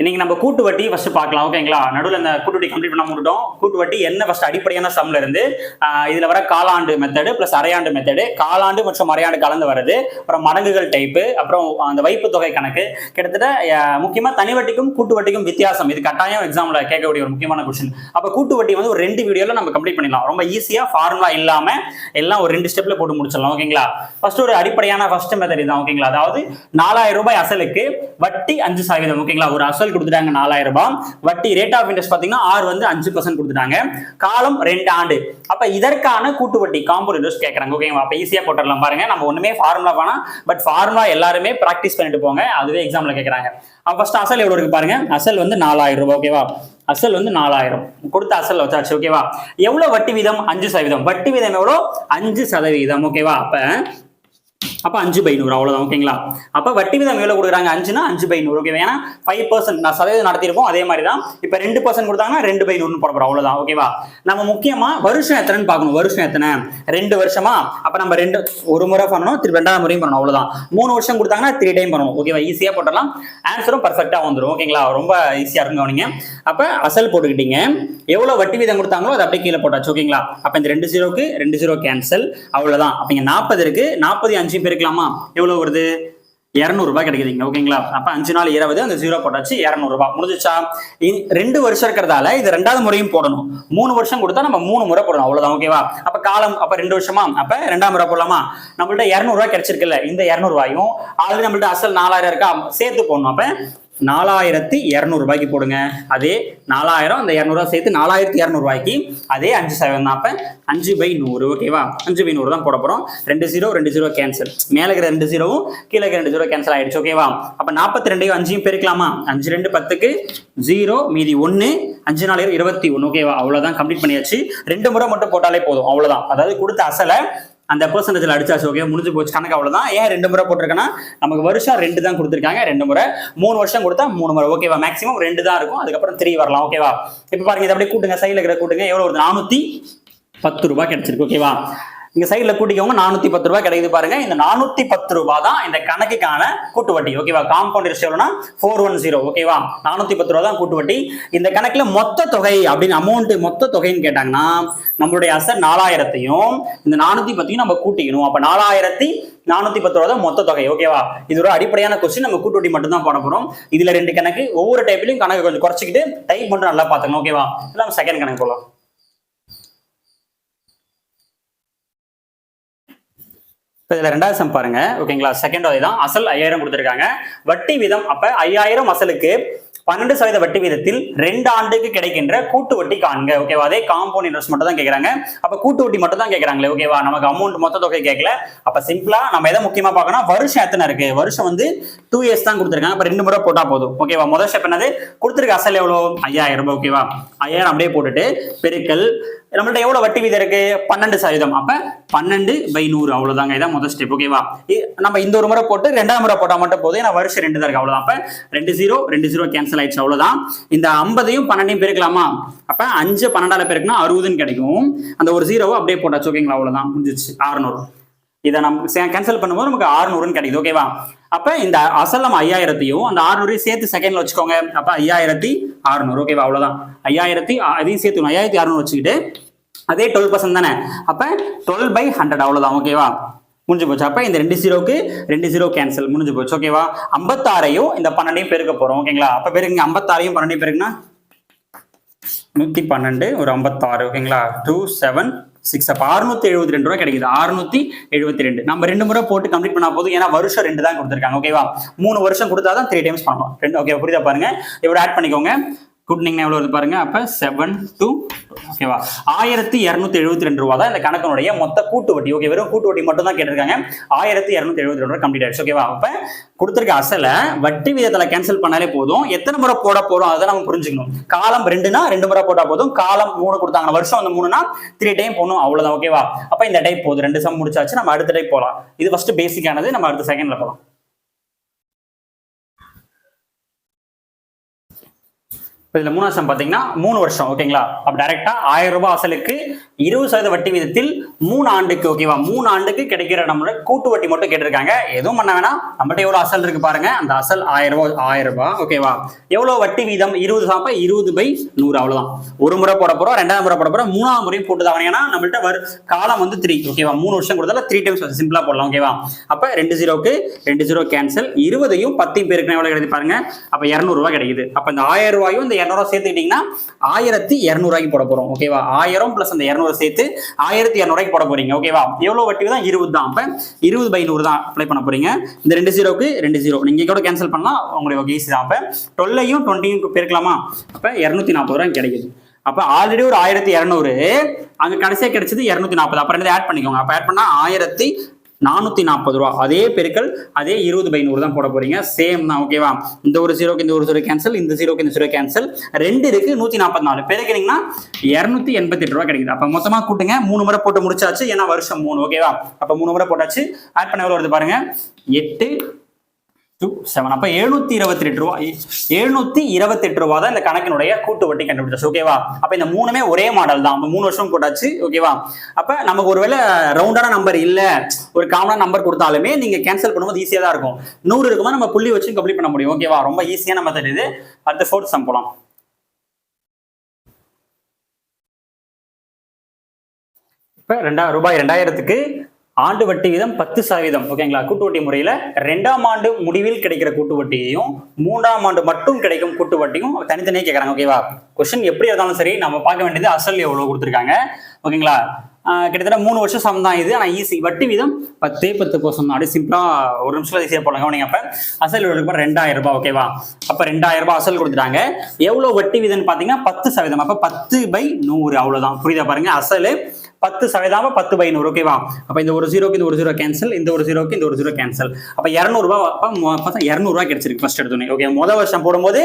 இன்னைக்கு நம்ம கூட்டு வட்டி ஃபர்ஸ்ட் பார்க்கலாம் ஓகேங்களா நடுவில் இந்த கூட்டு வட்டி கம்ப்ளீட் பண்ண முடிட்டோம் கூட்டு வட்டி என்ன ஃபர்ஸ்ட் அடிப்படையான சம்ல இருந்து இதுல வர காலாண்டு மெத்தடு பிளஸ் அரையாண்டு மெத்தடு காலாண்டு மற்றும் அரையாண்டு கலந்து வருது அப்புறம் மடங்குகள் டைப்பு அப்புறம் அந்த வைப்பு தொகை கணக்கு. கிட்டத்தட்ட முக்கியமாக முக்கியமா தனி வட்டிக்கும் கூட்டு வட்டிக்கும் வித்தியாசம். இது கட்டாயம் எக்ஸாம்ல கேட்கக்கூடிய ஒரு முக்கியமான கொஸ்டின் அப்ப கூட்டு வட்டி வந்து ஒரு ரெண்டு வீடியோல நம்ம கம்ப்ளீட் பண்ணிடலாம். ரொம்ப ஈஸியா ஃபார்முலா இல்லாம எல்லாம் ஒரு ரெண்டு ஸ்டெப்ல போட்டு முடிச்சிடலாம் ஓகேங்களா ஃபர்ஸ்ட் ஒரு அடிப்படையான ஃபர்ஸ்ட் மெத்தட் தான் ஓகேங்களா அதாவது நாலாயிரம் ரூபாய் அசலுக்கு வட்டி அஞ்சு சதவீதம் ஓகேங்களா ஒரு அசல் கொடுத்துட்டாங்க நாலாயிரம் ரூபாய். வட்டி ரேட் ஆஃப் இன்ட்ரெஸ்ட் பாத்தீங்கன்னா ஆறு வந்து அஞ்சு பர்சன்ட் கொடுத்துட்டாங்க. காலம் ரெண்டு ஆண்டு. அப்ப இதற்கான கூட்டு வட்டி காம்பவுண்ட் இன்ட்ரெஸ்ட் கேட்கறாங்க ஓகேங்களா அப்ப ஈஸியா போட்டுடலாம் பாருங்க. நம்ம ஒண்ணுமே ஃபார்முலா வேணாம் பட் ஃபார்முலா எல்லாருமே ப்ராக்டிஸ் பண்ணிட்டு போங்க. அதுவே எக்ஸாம்ல கேட்கறாங்க ஃபர்ஸ்ட் அசல் எவ்வளவு இருக்கு பாருங்க. அசல் வந்து நாலாயிரம் ரூபாய். ஓகேவா அசல் வந்து நாலாயிரம். கொடுத்த அசல் வச்சாச்சு. ஓகேவா எவ்வளவு வட்டி வீதம்? அஞ்சு சதவீதம். வட்டி வீதம் எவ்வளோ? அஞ்சு சதவீதம். ஓகேவா அப்ப அப்போ அஞ்சு பை நூறு அவ்வளோதான் ஓகேங்களா? அப்போ வட்டி விதம் எவ்வளோ கொடுக்குறாங்க? அஞ்சுனா அஞ்சு பை நூறு ஓகேவா ஏன்னா ஃபைவ் பர்சன்ட் நான் சதவீதம் நடத்திருப்போம் அதே மாதிரி தான் இப்போ ரெண்டு பர்சன்ட் கொடுத்தாங்கன்னா ரெண்டு பை நூறுன்னு போட போகிறோம் அவ்வளோதான் ஓகேவா நம்ம முக்கியமா வருஷம் எத்தனைன்னு பார்க்கணும் வருஷம் எத்தனை? ரெண்டு வருஷமா? அப்போ நம்ம ரெண்டு ஒரு முறை பண்ணணும் திரு ரெண்டாவது முறையும் பண்ணணும் அவ்வளோதான் மூணு வருஷம் கொடுத்தாங்கன்னா த்ரீ டைம் பண்ணணும் ஓகேவா ஈஸியாக போட்டலாம் ஆன்சரும் பர்ஃபெக்டாக வந்துடும் ஓகேங்களா? ரொம்ப ஈஸியாக இருக்கும் கவனிங்க. அப்போ அசல் போட்டுக்கிட்டீங்க. எவ்வளோ வட்டி வீதம் கொடுத்தாங்களோ அதை அப்படியே கீழே போட்டாச்சு ஓகேங்களா? அப்போ இந்த ரெண்டு ஜீரோக்கு ரெண்டு ஜீரோ கேன்சல் அவ்வளோதான் அப்போ இங்கே நாற்பது இருக்குது நாற்பது அஞ்சு எடுக்கலாமா எவ்வளவு வருது? இரநூறுபா கிடைக்குதுங்க ஓகேங்களா? அப்ப அஞ்சு நாள் இருபது அந்த ஜீரோ போட்டாச்சு இரநூறுபா முடிஞ்சிச்சா? ரெண்டு வருஷம் இருக்கிறதால இது ரெண்டாவது முறையும் போடணும். மூணு வருஷம் கொடுத்தா நம்ம மூணு முறை போடணும் அவ்வளவுதான் ஓகேவா? அப்ப காலம் அப்ப ரெண்டு வருஷமா? அப்ப ரெண்டாம் முறை போடலாமா? நம்மள்ட்ட இரநூறுவா கிடைச்சிருக்குல்ல இந்த இரநூறுவாயும் ஆல்ரெடி நம்மள்ட்ட அசல் நாலாயிரம் இருக்கா? சேர்த்து போடணும். அப்ப நாலாயிரத்தி இரநூறுபாய்க்கு போடுங்க. அதே நாலாயிரம் அந்த இரநூறுவா சேர்த்து நாலாயிரத்தி இரநூறுவாய்க்கு அதே அஞ்சு சதவீதம் தான் அப்போ அஞ்சு பை நூறு ஓகேவா அஞ்சு பை நூறு தான் போட போகிறோம் ரெண்டு ஜீரோ ரெண்டு ஜீரோ கேன்சல் மேலே இருக்கிற ரெண்டு ஜீரோவும் கீழே இருக்கிற ரெண்டு ஜீரோ கேன்சல் ஆயிடுச்சு ஓகேவா அப்போ நாற்பத்தி ரெண்டையும் அஞ்சையும் பெருக்கலாமா? அஞ்சு ரெண்டு பத்துக்கு ஜீரோ மீதி ஒன்று அஞ்சு நாலாயிரம் இருபத்தி ஒன்று ஓகேவா அவ்வளோதான் கம்ப்ளீட் பண்ணியாச்சு. ரெண்டு முறை மட்டும் போட்டாலே போதும் அவ்வளோதான் அதாவது கொடுத்த அசலை அந்த பர்சன்டேஜில் அடிச்சாச்சு ஓகே முடிஞ்சு போச்சு. கணக்கு அவ்வளோதான் ஏன் ரெண்டு முறை போட்டிருக்கேன்னா நமக்கு வருஷம் ரெண்டு தான் கொடுத்துருக்காங்க. ரெண்டு முறை. மூணு வருஷம் கொடுத்தா மூணு முறை. ஓகேவா மேக்ஸிமம் ரெண்டு தான் இருக்கும். அதுக்கப்புறம் த்ரீ வரலாம். ஓகேவா இப்போ பாருங்க இதை அப்படியே கூட்டுங்க. சைடில் இருக்கிற கூட்டுங்க. எவ்வளோ ஒரு நானூற்றி பத்து ரூபாய் கிடைச்சிருக்கு. ஓகேவா இங்க சைடுல கூட்டிக்கோங்க நானூத்தி பத்து ரூபாய் கிடைக்குது பாருங்க. இந்த நானூத்தி பத்து ரூபாய் தான் இந்த கணக்குக்கான கூட்டு வட்டி ஓகேவா காம்பவுண்ட் இன்ட்ரெஸ்ட் எவ்வளோனா ஃபோர் ஒன் ஜீரோ ஓகேவா நானூத்தி பத்து ரூபா தான் கூட்டு வட்டி இந்த கணக்குல மொத்த தொகை அப்படின்னு அமௌண்ட் மொத்த தொகைன்னு கேட்டாங்கன்னா நம்மளுடைய அசர் நாலாயிரத்தையும் இந்த நானூத்தி பத்தையும் நம்ம கூட்டிக்கணும். அப்ப நாலாயிரத்தி நானூத்தி பத்து ரூபா தான் மொத்த தொகை. ஓகேவா இது ஒரு அடிப்படையான கொஸ்டின் நம்ம கூட்டு வட்டி மட்டும் தான் போட போறோம். இதுல ரெண்டு கணக்கு ஒவ்வொரு டைப்லயும் கணக்கு கொஞ்சம் குறைச்சிக்கிட்டு டைப் மட்டும் நல்லா பார்த்துக்கணும். ஓகேவா இல்லை செகண்ட் கணக்கு போகலாம் இப்போ இதில் ரெண்டாவது சம் பாருங்க. ஓகேங்களா? செகண்ட் தான். அசல் ஐயாயிரம் கொடுத்துருக்காங்க. வட்டி வீதம் அப்போ ஐயாயிரம் அசலுக்கு பன்னெண்டு சதவீத வட்டி வீதத்தில் ரெண்டு ஆண்டுக்கு கிடைக்கின்ற கூட்டு வட்டி காண்க. ஓகேவா? அதே காம்பவுண்ட் இன்ட்ரெஸ்ட் மட்டும் தான் கேட்குறாங்க அப்போ கூட்டு வட்டி மட்டும் தான் கேட்குறாங்களே ஓகேவா? நமக்கு அமௌண்ட் மொத்த தொகை கேட்கல அப்போ சிம்பிளா நம்ம எதை முக்கியமாக பார்க்கணும் வருஷம் எத்தனை இருக்கு? வருஷம் வந்து டூ இயர்ஸ் தான் கொடுத்துருக்காங்க. அப்போ ரெண்டு முறை போட்டால் போதும். ஓகேவா? முதல் ஸ்டெப் என்னது? கொடுத்துருக்க அசல் எவ்வளோ? ஐயாயிரம் ரூபாய். ஓகேவா? ஐயாயிரம் அப்படியே போட்டுட்டு பெருக்கல் நம்மள்ட்ட எவ்வளோ வட்டி வீதம் இருக்கு? பன்னெண்டு சதவீதம். அப்போ பன்னெண்டு பை நூறு அவ்வளவுதாங்க. இதான் முதல் ஸ்டெப் ஓகேவா நம்ம இந்த ஒரு முறை போட்டு ரெண்டாம் முறை போட்டா மட்டும் போதும். ஏன்னா வருஷம் ரெண்டு தான் இருக்கு. அவ்வளவுதான். அப்ப ரெண்டு ஜீரோ ரெண்டு ஜீரோ கேன்சல் ஆயிடுச்சு. அவ்வளவுதான். இந்த ஐம்பதையும் பன்னெண்டையும் பெருக்கலாமா? அப்ப அஞ்சு பன்னெண்டால பேருக்குன்னா அறுபதுன்னு கிடைக்கும். அந்த ஒரு ஜீரோவை அப்படியே போட்டாச்சு ஓகேங்களா அவ்வளவுதான். முடிஞ்சிச்சு அறுநூறு. இதை நம்ம கேன்சல் பண்ணும்போது நமக்கு ஆறுநூறுன்னு கிடைக்குது ஓகேவா அப்ப இந்த அசல் நம்ம ஐயாயிரத்தையும் அந்த ஆறுநூறையும் சேர்த்து செகண்ட்ல வச்சுக்கோங்க. அப்ப ஐயாயிரத்தி அறுநூறு ஓகேவா அவ்வளவுதான். ஐயாயிரத்தி அதையும் சேர்த்து ஐயாயிரத்தி அறுநூறு வச்சுக்கிட்டு அதே டுவெல் பர்சன்ட் தானே? அப்போ டுவெல் பை ஹண்ட்ரட் அவ்வளோதான் ஓகேவா முடிஞ்சு போச்சு. அப்போ இந்த ரெண்டு ஜீரோக்கு ரெண்டு ஜீரோ கேன்சல் முடிஞ்சு போச்சு ஓகேவா ஐம்பத்தாறையும் இந்த பன்னெண்டையும் பெருக்க போகிறோம் ஓகேங்களா அப்போ பெருங்க ஐம்பத்தாறையும் பன்னெண்டையும் பெருக்குனா? நூற்றி பன்னெண்டு ஒரு ஐம்பத்தாறு ஓகேங்களா டூ செவன் சிக்ஸ் அப்போ அறுநூத்தி எழுபத்தி ரெண்டு ரூபா கிடைக்குது. அறுநூத்தி எழுபத்தி ரெண்டு. நம்ம ரெண்டு முறை போட்டு கம்ப்ளீட் பண்ணா போதும். ஏன்னா வருஷம் ரெண்டு தான் கொடுத்துருக்காங்க ஓகேவா மூணு வருஷம் கொடுத்தா தான் த்ரீ டைம்ஸ் பண்ணணும் ரெண்டு ஓகே புரியுதா பாருங்க? இவ்வளோ ஆட் பண்ணிக்கோங்க. கூட்டினீங்கன்னா எவ்வளோ வருது பாருங்க? அப்போ செவன் டூ ஓகேவா? ஆயிரத்தி இரநூத்தி எழுபத்தி ரெண்டு ரூபா தான் இந்த கணக்கனுடைய மொத்த கூட்டு வட்டி. ஓகே வெறும் கூட்டு வட்டி மட்டும் தான் கேட்டிருக்காங்க. ஆயிரத்தி இரநூத்தி எழுபத்தி ரெண்டு ரூபா கம்ப்ளீட் ஆயிடுச்சு. ஓகேவா? அப்போ கொடுத்துருக்க அசலை வட்டி விதத்தில் கேன்சல் பண்ணாலே போதும். எத்தனை முறை போட போறோம்? அதை நம்ம புரிஞ்சுக்கணும். காலம் ரெண்டுனா ரெண்டு முறை போட்டா போதும். காலம் மூணு கொடுத்தாங்க வருஷம் அந்த மூணுனா த்ரீ டைம் போகணும் அவ்வளவுதான். ஓகேவா? அப்ப இந்த டைப் போதும். ரெண்டு சம் முடிச்சாச்சு. நம்ம அடுத்த டைப் போகலாம் இது ஃபர்ஸ்ட் பேசிக்கானது நம்ம அடுத்த செகண்ட்ல போகலாம் இப்போ இப்போ இதில் மூணு வருஷம் பார்த்தீங்கன்னா மூணு வருஷம் ஓகேங்களா அப்போ டைரெக்டாக ஆயிரம் ரூபாய் அசலுக்கு இருபது சதவீத வட்டி விதத்தில் மூணு ஆண்டுக்கு ஓகேவா மூணு ஆண்டுக்கு கிடைக்கிற நம்மளோட கூட்டு வட்டி மட்டும் கேட்டிருக்காங்க. எதுவும் பண்ண வேணாம். நம்மகிட்ட எவ்வளோ அசல் இருக்கு பாருங்க. அந்த அசல் ஆயிரம் ரூபாய் ஆயிரம் ரூபாய் ஓகேவா எவ்வளோ வட்டி வீதம்? இருபது சாப்பா இருபது பை நூறு அவ்வளோதான் ஒரு முறை போட போகிறோம் ரெண்டாவது முறை போட போகிறோம் மூணாவது முறையும் போட்டு தான் ஏன்னா நம்மள்ட்ட வரு காலம் வந்து த்ரீ ஓகேவா மூணு வருஷம் கொடுத்தால த்ரீ டைம்ஸ் சிம்பிளாக போடலாம் ஓகேவா அப்போ ரெண்டு ஜீரோக்கு ரெண்டு ஜீரோ கேன்சல் இருபதையும் பத்தையும் பேருக்கு எவ்வளோ கிடைக்குது பாருங்க. அப்போ இரநூறுவா கிடைக்குது. அப்போ இந்த ஆயிரம் ரூபாயும் இந்த இரநூறுவா சேர்த்துக்கிட்டிங்கன்னா ஆயிரத்தி இரநூறுவாய்க்கு போட போகிறோம் ஓகேவா ஆயிரம் ப்ளஸ் அந்த இரநூறு சேர்த்து ஆயிரத்தி இரநூறுவாய்க்கு போட போறீங்க ஓகேவா எவ்வளோ வட்டி தான் இருபது தான். அப்போ இருபது பை நூறு தான் அப்ளை பண்ண போறீங்க. இந்த ரெண்டு ஜீரோக்கு ரெண்டு ஜீரோ நீங்கள் கூட கேன்சல் பண்ணலாம் உங்களுக்கு ஈஸி தான். அப்போ டுவெல்லையும் டுவெண்ட்டியும் பெருக்கலாமா? அப்போ இரநூத்தி நாற்பது ரூபாய் கிடைக்குது. அப்போ ஆல்ரெடி ஒரு ஆயிரத்தி இரநூறு அங்கே கடைசியாக கிடைச்சது இரநூத்தி நாற்பது அப்புறம் ரெண்டு ஆட் பண்ணிக்கோங்க. அப்போ ஆட் பண்ணால் ஆயிரத்தி நானூற்றி நாற்பது ரூபா. அதே பெருக்கல் அதே இருபது பை நூறு தான் போட போறீங்க. சேம் தான் ஓகேவா இந்த ஒரு ஜீரோக்கு இந்த ஒரு ஜீரோ கேன்சல் இந்த ஜீரோக்கு இந்த ஜீரோ கேன்சல் ரெண்டு இருக்கு நூற்றி நாற்பத்தி நாலு. பெருக்கிறீங்கன்னா இரநூத்தி எண்பத்தெட்டு ரூபா கிடைக்குது. அப்போ மொத்தமாக கூட்டுங்க. மூணு முறை போட்டு முடிச்சாச்சு. ஏன்னா வருஷம் மூணு ஓகேவா அப்போ மூணு முறை போட்டாச்சு. ஆட் பண்ண எவ்வளோ வருது பாருங்க? எட்டு டூ செவன் அப்போ எழுநூத்தி இருபத்தி ரெண்டு ரூபா எழுநூத்தி இருபத்தெட்டு ரூபா தான் இந்த கணக்கினுடைய கூட்டு வட்டி கண்டுபிடிச்சாச்சு ஓகேவா அப்போ இந்த மூணுமே ஒரே மாடல் தான். மூணு வருஷம் போட்டாச்சு ஓகேவா அப்போ நமக்கு ஒருவேளை ரவுண்டான நம்பர் இல்லை ஒரு காமனான நம்பர் கொடுத்தாலுமே நீங்கள் கேன்சல் பண்ணும்போது ஈஸியாக தான் இருக்கும். நூறு இருக்கும்போது நம்ம புள்ளி வச்சு கம்ப்ளீட் பண்ண முடியும் ஓகேவா ரொம்ப ஈஸியான மெத்தட் இது. அடுத்த ஃபோர்த் சம் போலாம். இப்போ ரெண்டா ரூபாய் ரெண்டாயிரத்துக்கு ஆண்டு வட்டி வீதம் பத்து சதவீதம் ஓகேங்களா கூட்டு வட்டி முறையில் ரெண்டாம் ஆண்டு முடிவில் கிடைக்கிற கூட்டு வட்டியையும் மூன்றாம் ஆண்டு மட்டும் கிடைக்கும் கூட்டு வட்டியும் தனித்தனியே கேட்குறாங்க ஓகேவா கொஸ்டின் எப்படி இருந்தாலும் சரி நம்ம பார்க்க வேண்டியது அசல் எவ்வளோ கொடுத்துருக்காங்க ஓகேங்களா கிட்டத்தட்ட மூணு வருஷம் சம் தான் இது ஆனால் ஈஸி வட்டி வீதம் பத்தே பத்து பர்சன்ட் அப்படி சிம்பிளாக ஒரு நிமிஷத்தில் ஈஸியாக போடலாம் கவனிங்க அப்போ. அசல் எவ்வளோ ரெண்டாயிரம் ரூபாய் ஓகேவா அப்போ ரெண்டாயிரம் ரூபாய் அசல் கொடுத்துட்டாங்க. எவ்வளோ வட்டி வீதம்னு பார்த்தீங்கன்னா பத்து சதவீதம். அப்போ பத்து பை நூறு அவ்வளோதான் புரியுதா பாருங்க? அசல் பத்து சதவீதம் பத்து பை நூறு ஓகேவா அப்போ இந்த ஒரு ஜீரோக்கு இந்த ஒரு ஜீரோ கேன்சல் இந்த ஒரு ஜீரோக்கு இந்த ஒரு ஜீரோ கேன்சல் அப்போ இரநூறுபா அப்போ இரநூறுவா கிடைச்சிருக்கு ஃபர்ஸ்ட் எடுத்தோன்னே ஓகே முதல் வருஷம் போடும்போது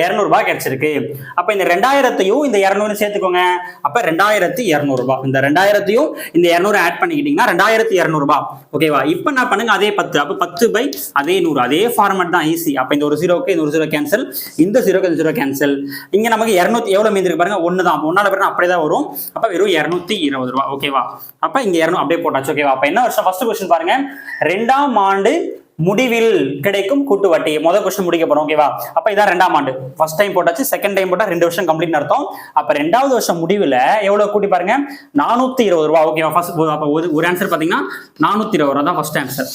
இரநூறுபா கிடைச்சிருக்கு. அப்போ இந்த ரெண்டாயிரத்தையும் இந்த இரநூறு சேர்த்துக்கோங்க. அப்போ ரெண்டாயிரத்தி இரநூறுபா. இந்த ரெண்டாயிரத்தையும் இந்த இரநூறு ஆட் பண்ணிக்கிட்டீங்கன்னா ரெண்டாயிரத்தி இரநூறுபா ஓகேவா இப்போ என்ன பண்ணுங்க? அதே பத்து. அப்போ பத்து பை அதே நூறு. அதே ஃபார்மேட் தான் ஈஸி அப்போ இந்த ஒரு ஜீரோக்கு இந்த ஒரு ஜீரோ கேன்சல் இந்த ஜீரோக்கு இந்த ஜீரோ கேன்சல் இங்கே நமக்கு இரநூத்தி எவ்வளோ மீந்திருக்கு பாருங்க? ஒன்று தான் ஒன்னால பிறகு அப்படியே தான் வரும். அப்போ வெறும் இரநூத்தி இருபது ரூபா. ஓகேவா? அப்போ இங்கே இரநூறு அப்படியே போட்டாச்சு ஓகேவா? அப்போ என்ன வருஷம்? ஃபர்ஸ்ட் கொஸ்டின் பாருங்க. ரெண்டாம் ஆண்டு முடிவில் கிடைக்கும் கூட்டு வட்டி. முதல் கொஸ்டின் முடிக்க போறோம் ஓகேவா? அப்ப இதான் ரெண்டாம் ஆண்டு. ஃபர்ஸ்ட் டைம் போட்டாச்சு செகண்ட் டைம் போட்டா ரெண்டு வருஷம் கம்ப்ளீட் நடத்தும் அப்ப ரெண்டாவது வருஷம் முடிவுல எவ்வளவு கூட்டி பாருங்க? நானூத்தி இருபது ரூபா ஓகேவா? ஃபர்ஸ்ட் அப்ப ஒரு- ஆன்சர் பாத்தீங்கன்னா நானூத்தி இருபது ரூபா தான் ஃபர்ஸ்ட் ஆன்சர்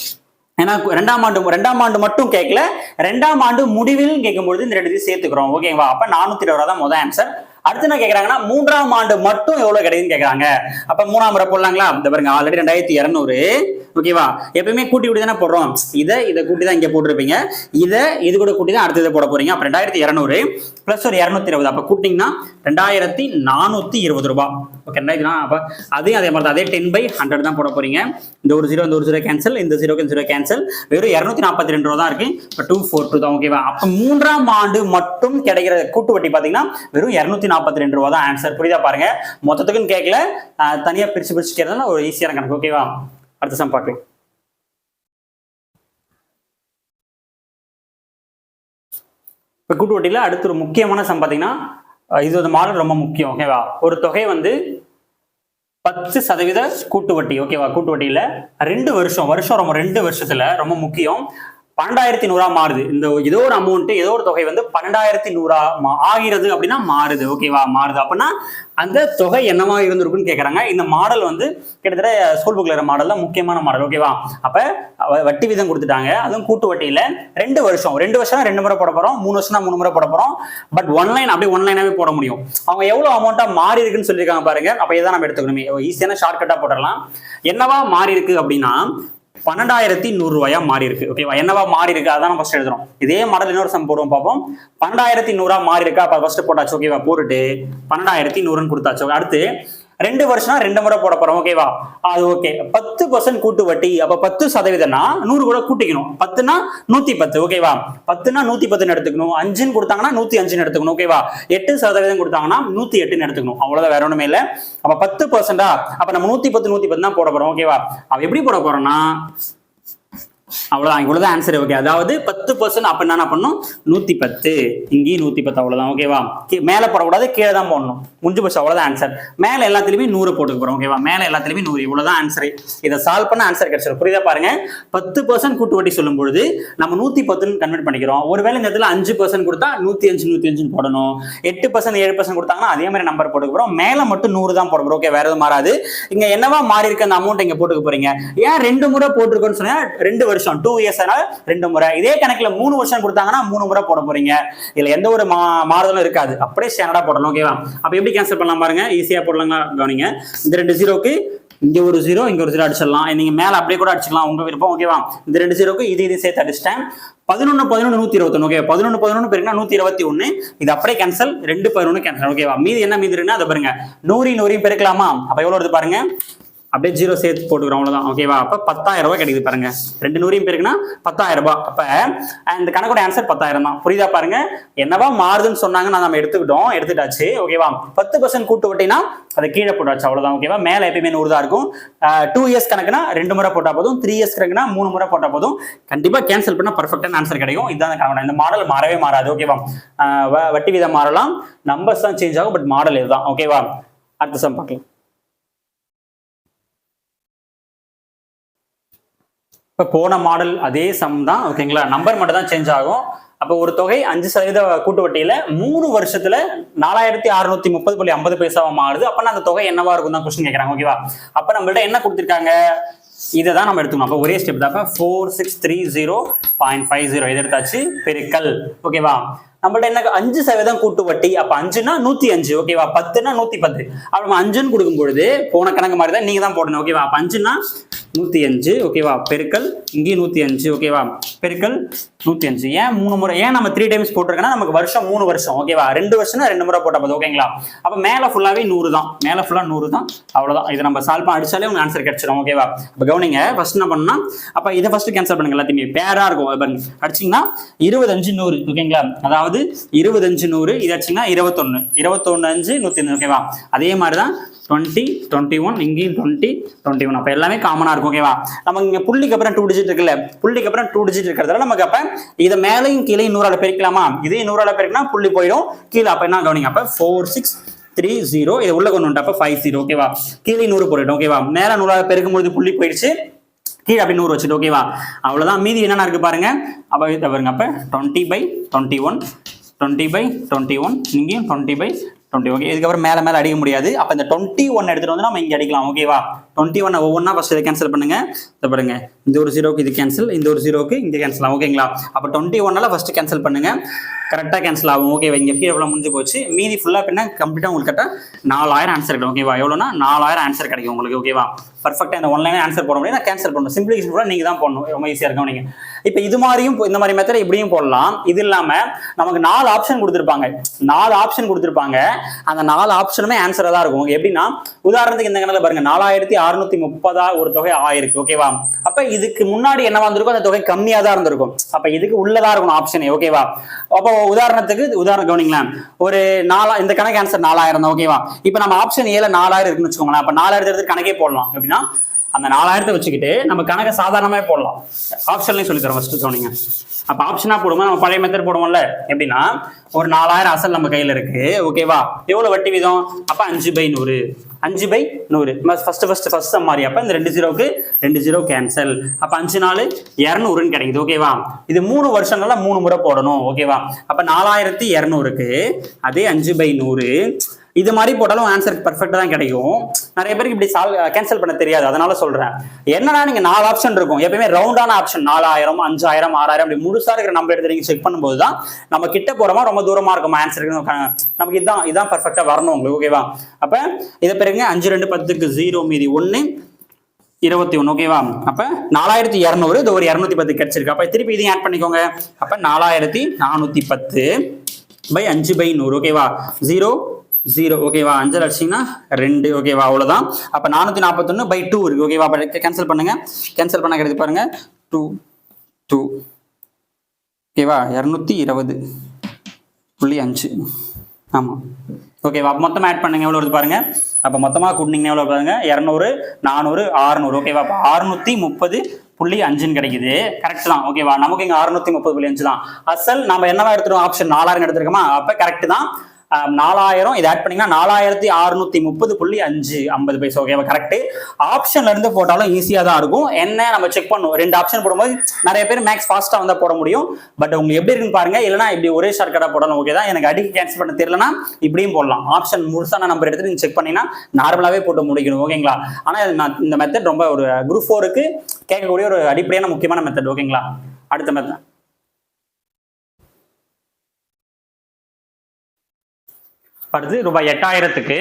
ஏன்னா ரெண்டாம் ஆண்டு ரெண்டாம் ஆண்டு மட்டும் கேட்கல ரெண்டாம் ஆண்டு முடிவில் கேட்கும்பொழுது இந்த ரெண்டு சேர்த்துக்கிறோம் ஓகேவா? அப்ப நானூத்தி இருபது ரூபா தான் முதல் ஆன்சர் அடுத்து என்ன கேக்குறாங்கன்னா மூன்றாம் ஆண்டு மட்டும் எவ்வளவு கிடைக்குதுன்னு கேக்குறாங்க. அப்ப மூணாம் முறை போடலாங்களா? இந்த பாருங்க ஆல்ரெடி ரெண்டாயிரத்தி இரநூறு. ஓகேவா எப்பயுமே கூட்டி கூட்டி தானே போடுறோம். இதை இதை கூட்டி தான் இங்க போட்டிருப்பீங்க. இதை இது கூட கூட்டி தான் அடுத்தது போட போறீங்க. அப்ப ரெண்டாயிரத்தி இரநூறு பிளஸ் ஒரு இரநூத்தி இருபது. அப்ப கூட்டிங்கன்னா ரெண்டாயிரத்தி நானூத்தி இருபது ரூபா. ஓகே ரெண்டாயிரத்தி நா- அப்ப அதையும் அதே மாதிரி தான் அதே டென் பை ஹண்ட்ரட் தான் போட போறீங்க. இந்த ஒரு ஜீரோ இந்த ஒரு ஜீரோ கேன்சல் இந்த ஜீரோ ஜீரோ கேன்சல் வெறும் இரநூத்தி நாற்பத்தி ரெண்டு ரூபா தான் இருக்கு. இப்போ டூ ஃபோர் டூ தான் ஓகேவா அப்ப மூன்றாம் ஆண்டு மட்டும் கிடைக்கிற கூட்டு வட்டி பாத்தீங்கன்னா வெறும் இரநூத்தி நாற்பத்தி ரெண்டு ரூபா தான் ஆன்சர் புரியுதா பாருங்க? மொத்தத்துக்குன்னு கேட்கல ஆஹ் தனியா பிரிச்சு பிரிச்சு கேட்கறதுனால ஒரு ஈஸியான கணக்கு. ஓகேவா அடுத்த சம் பார்க்கலாம். இப்போ கூட்டு வட்டியில் அடுத்து ஒரு முக்கியமான சம் பார்த்தீங்கன்னா இது ஒரு மாடல் ரொம்ப முக்கியம். ஓகேவா ஒரு தொகை வந்து பத்து சதவீத கூட்டு வட்டி. ஓகேவா கூட்டு வட்டியில் ரெண்டு வருஷம் வருஷம் ரொம்ப ரெண்டு வருஷத்துல ரொம்ப முக்கியம். பன்னெண்டாயிரத்தி நூறா மாறுது. இந்த ஏதோ ஒரு அமௌண்ட் ஏதோ ஒரு தொகை வந்து பன்னெண்டாயிரத்தி நூறா மா- ஆகிறது அப்படின்னா மாறுது. ஓகேவா மாறுது. அப்படின்னா அந்த தொகை என்னவா இருந்திருக்குன்னு கேட்குறாங்க இந்த மாடல் வந்து கிட்டத்தட்ட ஸ்கூல் புக்ல இருக்கிற மாடல் தான் முக்கியமான மாடல் ஓகேவா அப்ப வட்டி வீதம் கொடுத்துட்டாங்க. அதுவும் கூட்டு வட்டியில ரெண்டு வருஷம். ரெண்டு வருஷம் ரெண்டு முறை போட போறோம். மூணு வருஷம் மூணு முறை போட போறோம். பட் ஒன்லைன் அப்படியே ஒன்லைனாவே போட முடியும். அவங்க எவ்வளவு அமௌண்ட்டா மாறி இருக்குன்னு சொல்லியிருக்காங்க பாருங்க. அப்ப இதான் நம்ம எடுத்துக்கணுமே. ஈஸியான ஷார்ட்கட்டா போட்டுடலாம். என்னவா மாறி இருக்கு அப்படின்னா பன்னெண்டாயிரத்தி நூறு ரூபாயா மாறி இருக்கு ஓகேவா என்னவா மாறி இருக்கு அதான் நம்ம ஃபர்ஸ்ட் எழுதுறோம். இதே மாடல் இன்னொரு சம் போடுவோம் பார்ப்போம். பன்னெண்டாயிரத்தி நூறா மாறி இருக்கா அப்ப ஃபர்ஸ்ட் போட்டாச்சு ஓகேவா போட்டுட்டு பன்னெண்டாயிரத்தி நூறுன்னு கொடுத்தாச்சு. அடுத்து ரெண்டு வருஷம் ரெண்டு முறை போட போறோம் ஓகேவா அது ஓகே பத்து பர்சன்ட் கூட்டு வட்டி அப்ப பத்து சதவீதம்னா நூறு கூட கூட்டிக்கணும். பத்துனா நூத்தி பத்து ஓகேவா பத்துனா நூத்தி பத்துன்னு எடுத்துக்கணும். அஞ்சுன்னு கொடுத்தாங்கன்னா நூத்தி அஞ்சுன்னு எடுத்துக்கணும் ஓகேவா எட்டு சதவீதம் கொடுத்தாங்கன்னா நூத்தி எட்டுன்னு எடுத்துக்கணும். அவ்வளவுதான் வேற ஒண்ணுமே இல்ல. அப்ப பத்து பர்சன்டா அப்ப நம்ம நூத்தி பத்து நூத்தி பத்து தான் போட போறோம் ஓகேவா அவ எப்படி போட போறோம்னா அவ்வளோதான் இவ்வளோதான் ஆன்சர் ஓகே அதாவது பத்து பர்சன்ட் அப்போ என்ன பண்ணும் நூற்றி பத்து. இங்கேயும் நூற்றி பத்து அவ்வளோதான் ஓகேவா மேலே போடக்கூடாது கீழே தான் போடணும். முடிஞ்சு போச்சு அவ்வளோதான் ஆன்சர் மேலே எல்லாத்துலேயுமே நூறு போட்டுக்க போகிறோம் ஓகேவா மேலே எல்லாத்துலேயுமே நூறு இவ்வளோதான் ஆன்சர் இதை சால்வ் பண்ண ஆன்சர் கிடைச்சிடும் புரியுதா பாருங்க? பத்து பர்சன்ட் கூட்டு வட்டி சொல்லும் பொழுது நம்ம நூற்றி பத்துன்னு கன்வெர்ட் பண்ணிக்கிறோம். ஒருவேளை இந்த இடத்துல அஞ்சு பர்சன்ட் கொடுத்தா நூற்றி அஞ்சு நூற்றி அஞ்சுன்னு போடணும். எட்டு பர்சன்ட் ஏழு பர்சன்ட் கொடுத்தாங்கன்னா அதே மாதிரி நம்பர் போட்டுக்க போகிறோம் மேலே மட்டும் நூறு தான் போட போகிறோம் ஓகே வேற எதுவும் மாறாது. இங்கே என்னவா மாறி இருக்க அந்த அமௌண்ட் இங்கே போட்டுக்க போறீங்க? ஏன் ரெண்டு முறை போட்டிருக்கோன்னு சொன்னால் ரெண்டு வருஷம் டூ இயர்ஸ் ரெண்டு முறை. இதே கணக்கில் மூணு வருஷம் கொடுத்தாங்கன்னா மூணு முறை போட போறீங்க. இதுல எந்த ஒரு மா மாறுதலும் இருக்காது. அப்படியே ஸ்டாண்டர்டா போடணும் ஓகேவா அப்ப எப்படி கேன்சல் பண்ணலாம் பாருங்க. ஈஸியா போடலாங்க கவனிங்க. இந்த ரெண்டு ஜீரோக்கு இங்க ஒரு ஜீரோ இங்க ஒரு ஜீரோ அடிச்சிடலாம். நீங்க மேல அப்படியே கூட அடிச்சிக்கலாம் உங்க விருப்பம் ஓகேவா இந்த ரெண்டு ஜீரோக்கு இது இது சேர்த்து அடிச்சிட்டேன். பதினொன்று பதினொன்று நூற்றி இருபத்தொன்று ஓகே பதினொன்று பதினொன்று பெருங்கன்னா நூற்றி இருபத்தி ஒன்று இது அப்படியே கேன்சல் ரெண்டு பதினொன்று கேன்சல் ஓகேவா மீதி என்ன மீதி இருக்குன்னா அதை பாருங்க. நூறு நூறையும் பெருக்கலாமா? அப்போ எவ்வளோ வருது பாருங்க? அப்படியே ஜீரோ சேர்த்து போட்டுக்கிறோம் அவ்வளோதான் ஓகேவா அப்போ பத்தாயிரம் ரூபாய் கிடைக்குது பாருங்க. ரெண்டு நூறையும் பேருக்குன்னா பத்தாயிரம் ரூபாய். அப்போ இந்த கணக்கோட ஆன்சர் பத்தாயிரம் தான். புரியுதா பாருங்க? என்னவா மாறுதுன்னு சொன்னாங்க நான் நம்ம எடுத்துக்கிட்டோம். எடுத்துட்டாச்சு. ஓகேவா பத்து பர்சன்ட் கூட்டு வட்டினா அதை கீழே போட்டாச்சு. அவ்வளோதான் ஓகேவா மேலே எப்பயுமே நூறு தான் இருக்கும் டூ இயர்ஸ் கணக்குனா ரெண்டு முறை போட்டால் போதும். த்ரீ இயர்ஸ் கணக்குனா மூணு முறை போட்டால் போதும். கண்டிப்பாக கேன்சல் பண்ணால் பர்ஃபெக்டான ஆன்சர் கிடைக்கும். இதுதான் காரணம் இந்த மாடல் மாறவே மாறாது. ஓகேவா வ- வட்டி வீதம் மாறலாம். நம்பர்ஸ் தான் சேஞ்ச் ஆகும் பட் மாடல் இதுதான். ஓகேவா அடுத்த சம் பார்க்கலாம். இப்போ போன மாடல் அதே சம் தான் ஓகேங்களா நம்பர் மட்டும் தான் சேஞ்ச் ஆகும். அப்போ ஒரு தொகை அஞ்சு சதவீத கூட்டு வட்டியில மூணு வருஷத்துல நாலாயிரத்தி அறுநூத்தி முப்பது புள்ளி ஐம்பது பைசாவா மாறுது. அப்பனா அந்த தொகை என்னவா இருக்கும் தான் கொஸ்டின் கேட்கறாங்க ஓகேவா அப்ப நம்மள்ட்ட என்ன கொடுத்துருக்காங்க? இதை தான் நம்ம எடுத்துக்கணும். அப்போ ஒரே ஸ்டெப் தான் அப்போ four six three zero point five zero இதை எடுத்தாச்சு பெருக்கல். ஓகேவா நம்மள்ட்ட என்ன அஞ்சு சதவீதம் கூட்டு வட்டி அப்ப அஞ்சுனா நூத்தி அஞ்சு ஓகேவா பத்துனா நூத்தி பத்து. அப்ப நம்ம அஞ்சுன்னு கொடுக்கும் பொழுது போன கணக்கு மாதிரி தான் நீங்க தான் போடணும் ஓகேவா அப்ப அஞ்சுனா நூத்தி அஞ்சு ஓகேவா பெருக்கல் இங்கேயும் நூத்தி அஞ்சு ஓகேவா பெருக்கல் நூத்தி அஞ்சு. ஏன் மூணு முறை? ஏன் நம்ம த்ரீ டைம்ஸ் போட்டிருக்கோம்னா நமக்கு வருஷம் மூணு வருஷம் ஓகேவா ரெண்டு வருஷம்னா ரெண்டு முறை போட்டால் போதும் ஓகேங்களா அப்போ மேலே ஃபுல்லாவே நூறு தான். மேலே ஃபுல்லா நூறு தான். அவ்வளோதான் இதை நம்ம சால்வ் பண்ண அடிச்சாலே உங்க ஆன்சர் கிடச்சிடும் ஓகேவா இப்போ கவனிங்க ஃபஸ்ட் என்ன பண்ணா அப்போ இதை ஃபஸ்ட்டு கேன்சல் பண்ணுங்க எல்லாத்தையுமே. பேராக இருக்கும். இப்போ அடிச்சிங்கன்னா இருபத்தஞ்சு நூறு ஓகேங்களா அதாவது இருபது அஞ்சு நூறு இது அடிச்சிங்கன்னா இருபத்தொன்னு. இருபத்தொன்று அஞ்சு நூத்தி அஞ்சு ஓகேவா அதே மாதிரி தான் டுவெண்ட்டி டுவெண்ட்டி ஒன் இங்கேயும் டுவெண்ட்டி டுவெண்ட்டி ஒன் அப்போ எல்லாமே காமனாக இருக்கும். ஓகேவா நம்ம இங்க புள்ளிக்கு அப்புறம் டூ டிஜிட் இருக்குல்ல? புள்ளிக்கு அப்புறம் டூ டிஜிட் இருக்கிறதால நமக்கு அப்ப இதை மேலையும் கீழே நூறால பெருக்கலாமா? இதே நூறால பெருக்கினா புள்ளி போயிடும். கீழே அப்ப என்ன கவனிங்க? அப்போ ஃபோர் சிக்ஸ் த்ரீ ஜீரோ இதை உள்ள கொண்டு வந்துட்டு ஃபைவ் ஜீரோ ஓகேவா கீழே நூறு போயிடும் ஓகேவா மேலே நூறால பெருக்கும்போது புள்ளி போயிடுச்சு. கீழே அப்படி நூறு வச்சுட்டு ஓகேவா அவ்வளோதான் மீதி என்னென்ன இருக்கு பாருங்க. அப்போ இதை பாருங்க அப்போ twenty by twenty one twenty by twenty one இங்கேயும் டுவெண்ட்டி பை டுவெண்ட்டி ஓகே இதுக்கப்புறம் மேலே மேலே அடிக்க முடியாது. அப்போ இந்த டுவெண்ட்டி ஒன் எடுத்துகிட்டு வந்து நம்ம இங்கே அடிக்கலாம் ஓகேவா டுவெண்ட்டி ஒன் ஒவ்வொன்றா ஃபஸ்ட் இதை கேன்சல் பண்ணுங்க. இதை பாருங்க. இந்த ஒரு ஜீரோக்கு இது கேன்சல் இந்த ஒரு ஜீரோக்கு இங்கே கேன்சல் ஆகும். ஓகேங்களா? அப்போ டுவெண்ட்டி ஒன்னால ஃபஸ்ட்டு கேன்சல் பண்ணுங்க. கரெக்டாக கேன்சல் ஆகும். ஓகேவா இங்கே கீழே எவ்வளோ முடிஞ்சு போச்சு. மீதி ஃபுல்லாக பின்னா கம்ப்ளீட்டாக உங்களுக்கு கரெக்டாக நாலாயிரம் ஆன்சர் கிடைக்கும். ஓகேவா? எவ்வளோனா நாலாயிரம் ஆன்சர் கிடைக்கும் உங்களுக்கு. ஓகேவா? பர்ஃபெக்டாக இந்த ஒன்லைனே ஆன்சர் போட முடியும். நான் கேன்சல் பண்ணணும். சிம்பிளிகேஷன் கூட நீங்கள் தான் போடணும். ரொம்ப ஈஸியாக இருக்கும் நீங்கள் இப்போ இது மாதிரியும் இந்த மாதிரி மெத்தட் இப்படியும் போடலாம். இது இல்லாமல் நமக்கு நாலு ஆப்ஷன் கொடுத்துருப்பாங்க. நாலு ஆப்ஷன் கொடுத்துருப்பாங்க. அந்த நாலு ஆப்ஷனுமே ஆன்சராக தான் இருக்கும். எப்படின்னா உதாரணத்துக்கு இந்த கணக்கில் பாருங்க. நாலாயிரத்தி அறுநூத்தி முப்பதா ஒரு தொகை ஆயிருக்கு ஓகேவா அப்ப இதுக்கு முன்னாடி என்ன வந்திருக்கும்? அந்த தொகை கம்மியா தான் இருந்திருக்கும். அப்ப இதுக்கு உள்ளதா இருக்கணும் ஆப்ஷனே ஓகேவா அப்போ உதாரணத்துக்கு உதாரணம் கவனிங்களேன். ஒரு நாலா இந்த கணக்கு ஆன்சர் நாலாயிரம் தான் ஓகேவா இப்போ நம்ம ஆப்ஷன் ஏல நாலாயிரம் இருக்குன்னு வச்சுக்கோங்களேன். அப்ப நாலாயிரத்து எடுத்து கணக்கே போடலாம். எப்படின்னா அந்த நாலாயிரத்தை வச்சுக்கிட்டு நம்ம கணக்கை சாதாரணமே போடலாம். ஆப்ஷன்லையும் சொல்லி தரோம் ஃபர்ஸ்ட் அப்போ அப்ப ஆப்ஷனா போடும்போது நம்ம பழைய மெத்தட் போடுவோம்ல? எப்படின்னா ஒரு நாலாயிரம் அசல் நம்ம கையில இருக்கு ஓகேவா எவ்வளவு வட்டி வீதம்? அப்ப அஞ்சு பை நூறு. அஞ்சு பை நூறு. ஃபர்ஸ்ட் ஃபர்ஸ்ட் ஃபர்ஸ்ட் மாதிரி அப்போ இந்த ரெண்டு ஜீரோவுக்கு ரெண்டு ஜீரோ கேன்சல் அப்போ அஞ்சு நாலு இரநூறுன்னு கிடைக்குது. ஓகேவா இது மூணு வருஷங்கள்ல மூணு முறை போடணும். ஓகேவா அப்போ நாலாயிரத்தி இரநூறுக்கு அதே அஞ்சு பை நூறு இது மாதிரி போட்டாலும் ஆன்சர் பர்ஃபெக்டாக தான் கிடைக்கும். நிறைய பேருக்கு இப்படி சால்வ் கேன்சல் பண்ண தெரியாது. அதனால சொல்றேன். என்னன்னா நீங்க நாலு ஆப்ஷன் இருக்கும். எப்பயுமே ரவுண்டான ஆப்ஷன் நாலாயிரம் அஞ்சாயிரம் ஆறாயிரம் அப்படி முழுசா இருக்கிற நம்பர் எடுத்து நீங்க செக் பண்ணும்போது தான் நம்ம கிட்ட போறோமா ரொம்ப தூரமா இருக்கும்? ஆன்சர் நமக்கு இதுதான் இதான் பர்ஃபெக்டா வரணும் உங்களுக்கு ஓகேவா அப்ப இதை பிறகு அஞ்சு ரெண்டு பத்துக்கு ஜீரோ மீதி ஒன்று இருபத்தி ஒன்று ஓகேவா அப்போ நாலாயிரத்தி இரநூறு இது ஒரு இரநூத்தி பத்து கிடைச்சிருக்கு. அப்போ திருப்பி இதையும் ஆட் பண்ணிக்கோங்க. அப்போ நாலாயிரத்தி நானூற்றி பத்து பை அஞ்சு பை நூறு ஓகேவா ஜீரோ ஜீரோ ஓகேவா அஞ்சல் அடிச்சிங்கன்னா ரெண்டு ஓகேவா அவ்வளோதான் அப்போ நானூற்றி நாற்பத்தொன்று பை டூ இருக்கு ஓகேவா அப்போ கேன்சல் பண்ணுங்க. கேன்சல் பண்ண கிடையாது பாருங்க. டூ டூ ஓகேவா இரநூத்தி இருபது. புள்ளி அஞ்சு. ஆமாம் ஓகேவா அப்போ மொத்தமாக ஆட் பண்ணுங்க எவ்வளோ வருது பாருங்க. அப்போ மொத்தமாக கூட்டினீங்கன்னா எவ்வளோ பாருங்க? இரநூறு நானூறு ஆறுநூறு. ஓகேவா அப்போ அறுநூத்தி முப்பது புள்ளி அஞ்சுன்னு கிடைக்குது. கரெக்ட் தான். ஓகேவா நமக்கு இங்கே அறுநூத்தி முப்பது புள்ளி அஞ்சு தான். அசல் நம்ம என்னவா எடுத்துருவோம்? ஆப்ஷன் நாலாயிரம் எடுத்துருக்கோமா? அப்போ கரெக்ட் தான். நாலாயிரம். இதை ஆட் பண்ணீங்கன்னா நாலாயிரத்தி அறுநூத்தி முப்பது புள்ளி அஞ்சு ஐம்பது பைசா ஓகேவா கரெக்ட் ஆப்ஷன்ல இருந்து போட்டாலும் ஈஸியா தான் இருக்கும். என்ன நம்ம செக் பண்ணுவோம்? ரெண்டு ஆப்ஷன் போடும்போது நிறைய பேர் மேக்ஸ் ஃபாஸ்டா வந்தா போட முடியும். பட் உங்களுக்கு எப்படி இருக்குன்னு பாருங்க. இல்லைனா இப்படி ஒரே ஷார்ட்கட்டா போடணும் ஓகே தான்? எனக்கு அடிக்க கேன்சல் பண்ண தெரியலனா இப்படியும் போடலாம். ஆப்ஷன் முழுசான நம்பர் எடுத்து நீங்க செக் பண்ணீங்கன்னா நார்மலாவே போட்டு முடிக்கணும் ஓகேங்களா ஆனா நான் இந்த மெத்தட் ரொம்ப ஒரு குரூப் ஃபோருக்கு கேட்கக்கூடிய ஒரு அடிப்படையான முக்கியமான மெத்தட் ஓகேங்களா அடுத்த மெத்தட் அடுத்து ரூபாய் எட்டாயிரத்துக்கு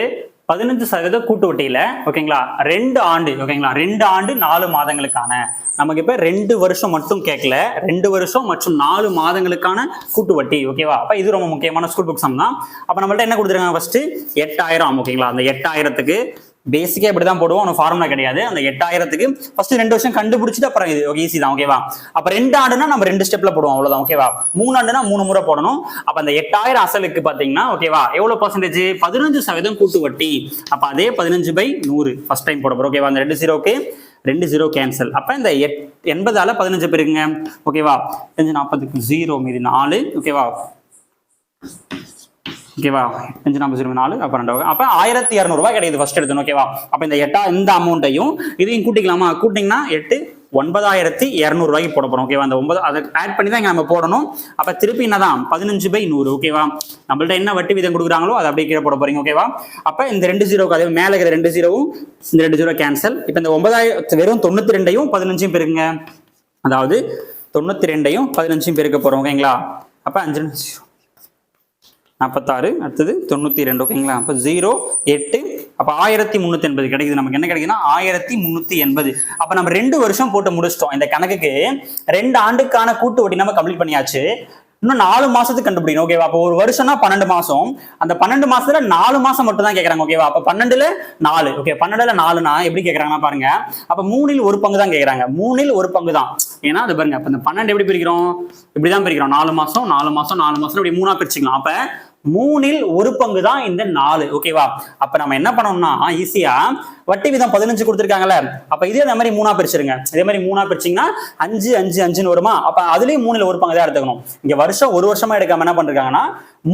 பதினஞ்சு சதவீத கூட்டு வட்டியில ஓகேங்களா? ரெண்டு ஆண்டு ஓகேங்களா? ரெண்டு ஆண்டு நாலு மாதங்களுக்கான. நமக்கு இப்ப ரெண்டு வருஷம் மட்டும் கேட்கல ரெண்டு வருஷம் மற்றும் நாலு மாதங்களுக்கான கூட்டு வட்டி ஓகேவா? அப்ப இது ரொம்ப முக்கியமான ஸ்கூல் புக் சம் தான். அப்ப நம்மள்ட்ட என்ன கொடுத்துருக்காங்க ஃபர்ஸ்ட் எட்டாயிரம் ஓகேங்களா? அந்த எட்டாயிரத்துக்கு பேசிக்கா இப்படி தான் போடுவோம். ஒன்றும் ஃபார்முலா கிடையாது. அந்த எட்டாயிரத்துக்கு ஃபர்ஸ்ட் ரெண்டு வருஷம் கண்டுபிடிச்சிட்டு அப்புறம் இது ஈஸி தான் ஓகேவா அப்போ ரெண்டு ஆண்டுனா நம்ம ரெண்டு ஸ்டெப்ல போடுவோம் அவ்வளோதான் ஓகேவா மூணு ஆண்டுனா மூணு முறை போடணும். அப்போ அந்த எட்டாயிரம் அசலுக்கு பார்த்தீங்கன்னா ஓகேவா எவ்வளோ பர்சன்டேஜ் பதினஞ்சு சதவீதம் கூட்டு வட்டி அப்போ அதே பதினஞ்சு பை நூறு ஃபர்ஸ்ட் டைம் போட போகிறோம் ஓகேவா அந்த ரெண்டு ஜீரோக்கு ரெண்டு ஜீரோ கேன்சல் அப்போ இந்த எட் எண்பதால பதினஞ்சு பேருங்க ஓகேவா அஞ்சு நாற்பதுக்கு ஜீரோ மீது நாலு ஓகேவா ஓகேவா அஞ்சு நாற்பது ஜீரோ நாலு அப்போ ரெண்டு அப்போ ஆயிரத்தி இரநூறுவா கிடைக்குது ஃபர்ஸ்ட் எடுத்தணும் ஓகேவா அப்போ இந்த எட்டா இந்த அமௌண்ட்டையும் இதையும் கூட்டிக்கலாமா? கூட்டிங்கன்னா எட்டு ஒன்பதாயிரத்தி இரநூறுவாய்க்கு போட போகிறோம் ஓகேவா அந்த ஒன்பது அதை ஆட் பண்ணி தான் இங்கே நம்ம போடணும். அப்போ திருப்பி என்ன தான் பதினஞ்சு பை நூறு ஓகேவா நம்மள்ட்ட என்ன வட்டி விதம் கொடுக்குறாங்களோ அதை அப்படியே கீழே போட போகிறீங்க ஓகேவா அப்போ இந்த ரெண்டு ஜீரோக்கு அதே மேலே இருக்கிற ரெண்டு ஜீரோவும் இந்த ரெண்டு ஜீரோ கேன்சல் இப்போ இந்த ஒன்பதாயிரத்து வெறும் தொண்ணூற்றி ரெண்டையும் பதினஞ்சும் பெருங்க அதாவது தொண்ணூற்றி ரெண்டையும் பதினஞ்சும் பெருக்க போகிறோம் ஓகேங்களா அப்போ அஞ்சு நாற்பத்தாறு அடுத்தது தொண்ணூற்றி ரெண்டு ஓகேங்களா? அப்போ ஜீரோ எட்டு அப்போ ஆயிரத்தி முந்நூற்றி எண்பது கிடைக்குது. நமக்கு என்ன கிடைக்குதுன்னா ஆயிரத்தி முந்நூற்றி எண்பது. அப்போ நம்ம ரெண்டு வருஷம் போட்டு முடிச்சிட்டோம். இந்த கணக்குக்கு ரெண்டு ஆண்டுக்கான கூட்டு வட்டி நம்ம கம்ப்ளீட் பண்ணியாச்சு. இன்னும் நாலு மாசத்துக்கு கண்டுபிடிக்கணும் ஓகேவா அப்போ ஒரு வருஷம்னா பன்னெண்டு மாசம். அந்த பன்னெண்டு மாசத்துல நாலு மாசம் மட்டும் தான் கேட்கறாங்க ஓகேவா அப்ப பன்னெண்டுல நாலு ஓகே பன்னெண்டுல நாலுனா எப்படி கேட்கறாங்கன்னா பாருங்க. அப்ப மூணில் ஒரு பங்கு தான் கேட்கறாங்க மூணில் ஒரு பங்கு தான். ஏன்னா அது பாருங்க அப்ப இந்த பன்னெண்டு எப்படி பிரிக்கிறோம்? இப்படிதான் பிரிக்கிறோம். நாலு மாசம் நாலு மாசம் நாலு மாசம் இப்படி மூணா பிரிச்சுக்கலாம். அப்ப மூணில் ஒரு பங்கு தான் இந்த நாலு. ஓகேவா அப்ப நம்ம என்ன பண்ணோம்னா ஈஸியா வட்டி வீதம் பதினஞ்சு கொடுத்துருக்காங்கல்ல அப்ப இதே அந்த மாதிரி மூணா பிரிச்சிருங்க. இதே மாதிரி மூணா பிரிச்சிங்கன்னா அஞ்சு அஞ்சு அஞ்சுன்னு வருமா? அப்ப அதுலயும் மூணில் ஒரு பங்கு தான் எடுத்துக்கணும். இங்க வருஷம் ஒரு வருஷமா எடுக்காம என்ன பண்றாங்கன்னா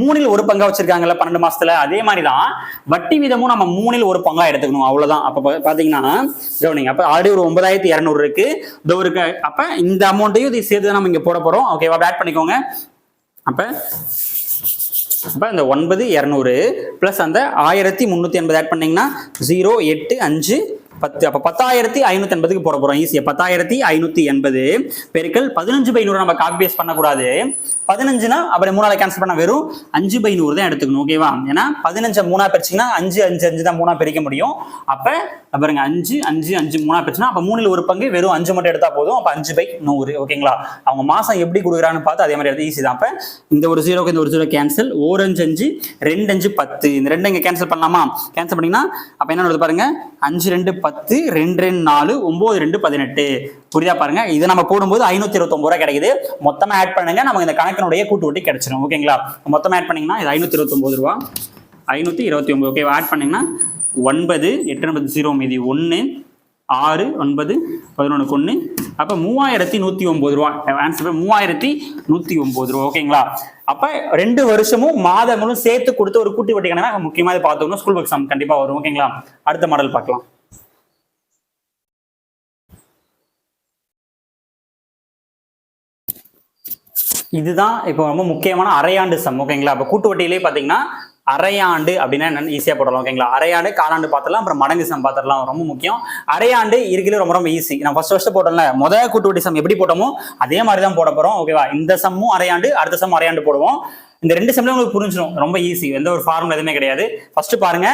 மூணில் ஒரு பங்கா வச்சிருக்காங்கல்ல பன்னெண்டு மாசத்துல. அதே மாதிரி தான் வட்டி வீதமும் நம்ம மூணில் ஒரு பங்கா எடுத்துக்கணும். அவ்வளவுதான். அப்ப பாத்தீங்கன்னா கவனிங்க அப்ப ஆல்ரெடி ஒரு ஒன்பதாயிரத்தி இரநூறு இருக்கு. இதோ இருக்கு. அப்ப இந்த அமௌண்ட்டையும் இதை சேர்த்து தான் நம்ம இங்க போட போறோம். ஓகேவா பேட் பண்ணிக்கோங்க. அப்ப அப்போ இந்த ஒன்பது இரநூறு ப்ளஸ் அந்த ஆயிரத்தி முந்நூற்றி எண்பது ஆட் பண்ணிங்கன்னா ஜீரோ எட்டு அஞ்சு பத்து. அப்போ பத்தாயிரத்தி ஐநூற்றி எண்பதுக்கு போட போகிறோம் ஈஸியாக பத்தாயிரத்தி ஐநூற்றி எண்பது. பெருக்கல் பதினஞ்சு பை நூறு நம்ம காப்பி பேஸ்ட் பண்ணக்கூடாது. பதினஞ்சுனா அப்புறம் மூணால கேன்சல் பண்ண வெறும் அஞ்சு பை நூறு தான் எடுத்துக்கணும் ஓகேவா ஏன்னா பதினஞ்சு மூணா பிரிச்சிங்கன்னா அஞ்சு அஞ்சு அஞ்சு தான் மூணா பிரிக்க முடியும். அப்போ பாருங்க அஞ்சு அஞ்சு அஞ்சு மூணா பிரிச்சுன்னா அப்போ மூணில் ஒரு பங்கு வெறும் அஞ்சு மட்டும் எடுத்தா போதும். அப்போ அஞ்சு பை நூறு ஓகேங்களா அவங்க மாசம் எப்படி கொடுக்குறான்னு பார்த்து அதே மாதிரி ஈஸி தான். அப்போ இந்த ஒரு ஜீரோக்கு இந்த ஒரு ஜீரோ கேன்சல் ஒரு அஞ்சு அஞ்சு ரெண்டு அஞ்சு பத்து. இந்த ரெண்டு இங்கே கேன்சல் பண்ணலாமா? கேன்சல் பண்ணீங்கன்னா அப்போ என்ன வருது பாருங்க? அஞ்சு ரெண்டு பத்து ரெண்டு ரெண்டு நாலு ஒம்பது ரெண்டு பதினெட்டு. புரியுதா பாருங்க? இதை நம்ம போடும்போது ஐநூத்தி இருபத்தொம்பது ரூபா கிடைக்குது. மொத்தமா ஆட் பண்ணுங்க. நமக்கு இந்த கணக்கினுடைய கூட்டு வட்டி கிடைச்சிடும் ஓகேங்களா மொத்தமாக ஆட் பண்ணீங்கன்னா இது ஐநூற்றி இருபத்தொம்பது ரூபா. ஐநூற்றி இருபத்தி ஒம்பது ஓகே ஆட் பண்ணீங்கன்னா ஒன்பது எட்டு ஒன்பது ஜீரோ மீதி ஒன்று ஆறு ஒன்பது பதினொன்றுக்கு ஒன்று அப்போ மூவாயிரத்தி நூற்றி ஒம்பது ரூபா. ஆன்சர் மூவாயிரத்தி நூற்றி ஒம்பது ரூபா. ஓகேங்களா அப்போ ரெண்டு வருஷமும் மாதங்களும் சேர்த்து கொடுத்து ஒரு கூட்டி வட்டி கணக்கு முக்கியமாக இதை ஸ்கூல் எக்ஸாம் கண்டிப்பாக வரும். ஓகேங்களா அடுத்த மாடல் பார்க்கலாம். இதுதான் இப்போ ரொம்ப முக்கியமான அரையாண்டு சம் ஓகேங்களா இப்போ கூட்டு வட்டியிலே பார்த்தீங்கன்னா அரையாண்டு அப்படின்னா ஈஸியாக போடலாம் ஓகேங்களா அரையாண்டு காலாண்டு பார்த்துடலாம் அப்புறம் மடங்கு சம் பார்த்துடலாம் ரொம்ப முக்கியம். அரையாண்டு இருக்கிறது ரொம்ப ரொம்ப ஈஸி நான் ஃபர்ஸ்ட் ஃபர்ஸ்ட் போட்டோம்ல முதல் கூட்டு வட்டி சம் எப்படி போட்டோமோ அதே மாதிரி தான் போட போகிறோம் ஓகேவா இந்த சம்மும் அரையாண்டு அடுத்த சம் அரையாண்டு போடுவோம். இந்த ரெண்டு சம்லையும் உங்களுக்கு புரிஞ்சிடும் ரொம்ப ஈஸி எந்த ஒரு ஃபார்முலா எதுவுமே கிடையாது. ஃபர்ஸ்ட் பாருங்க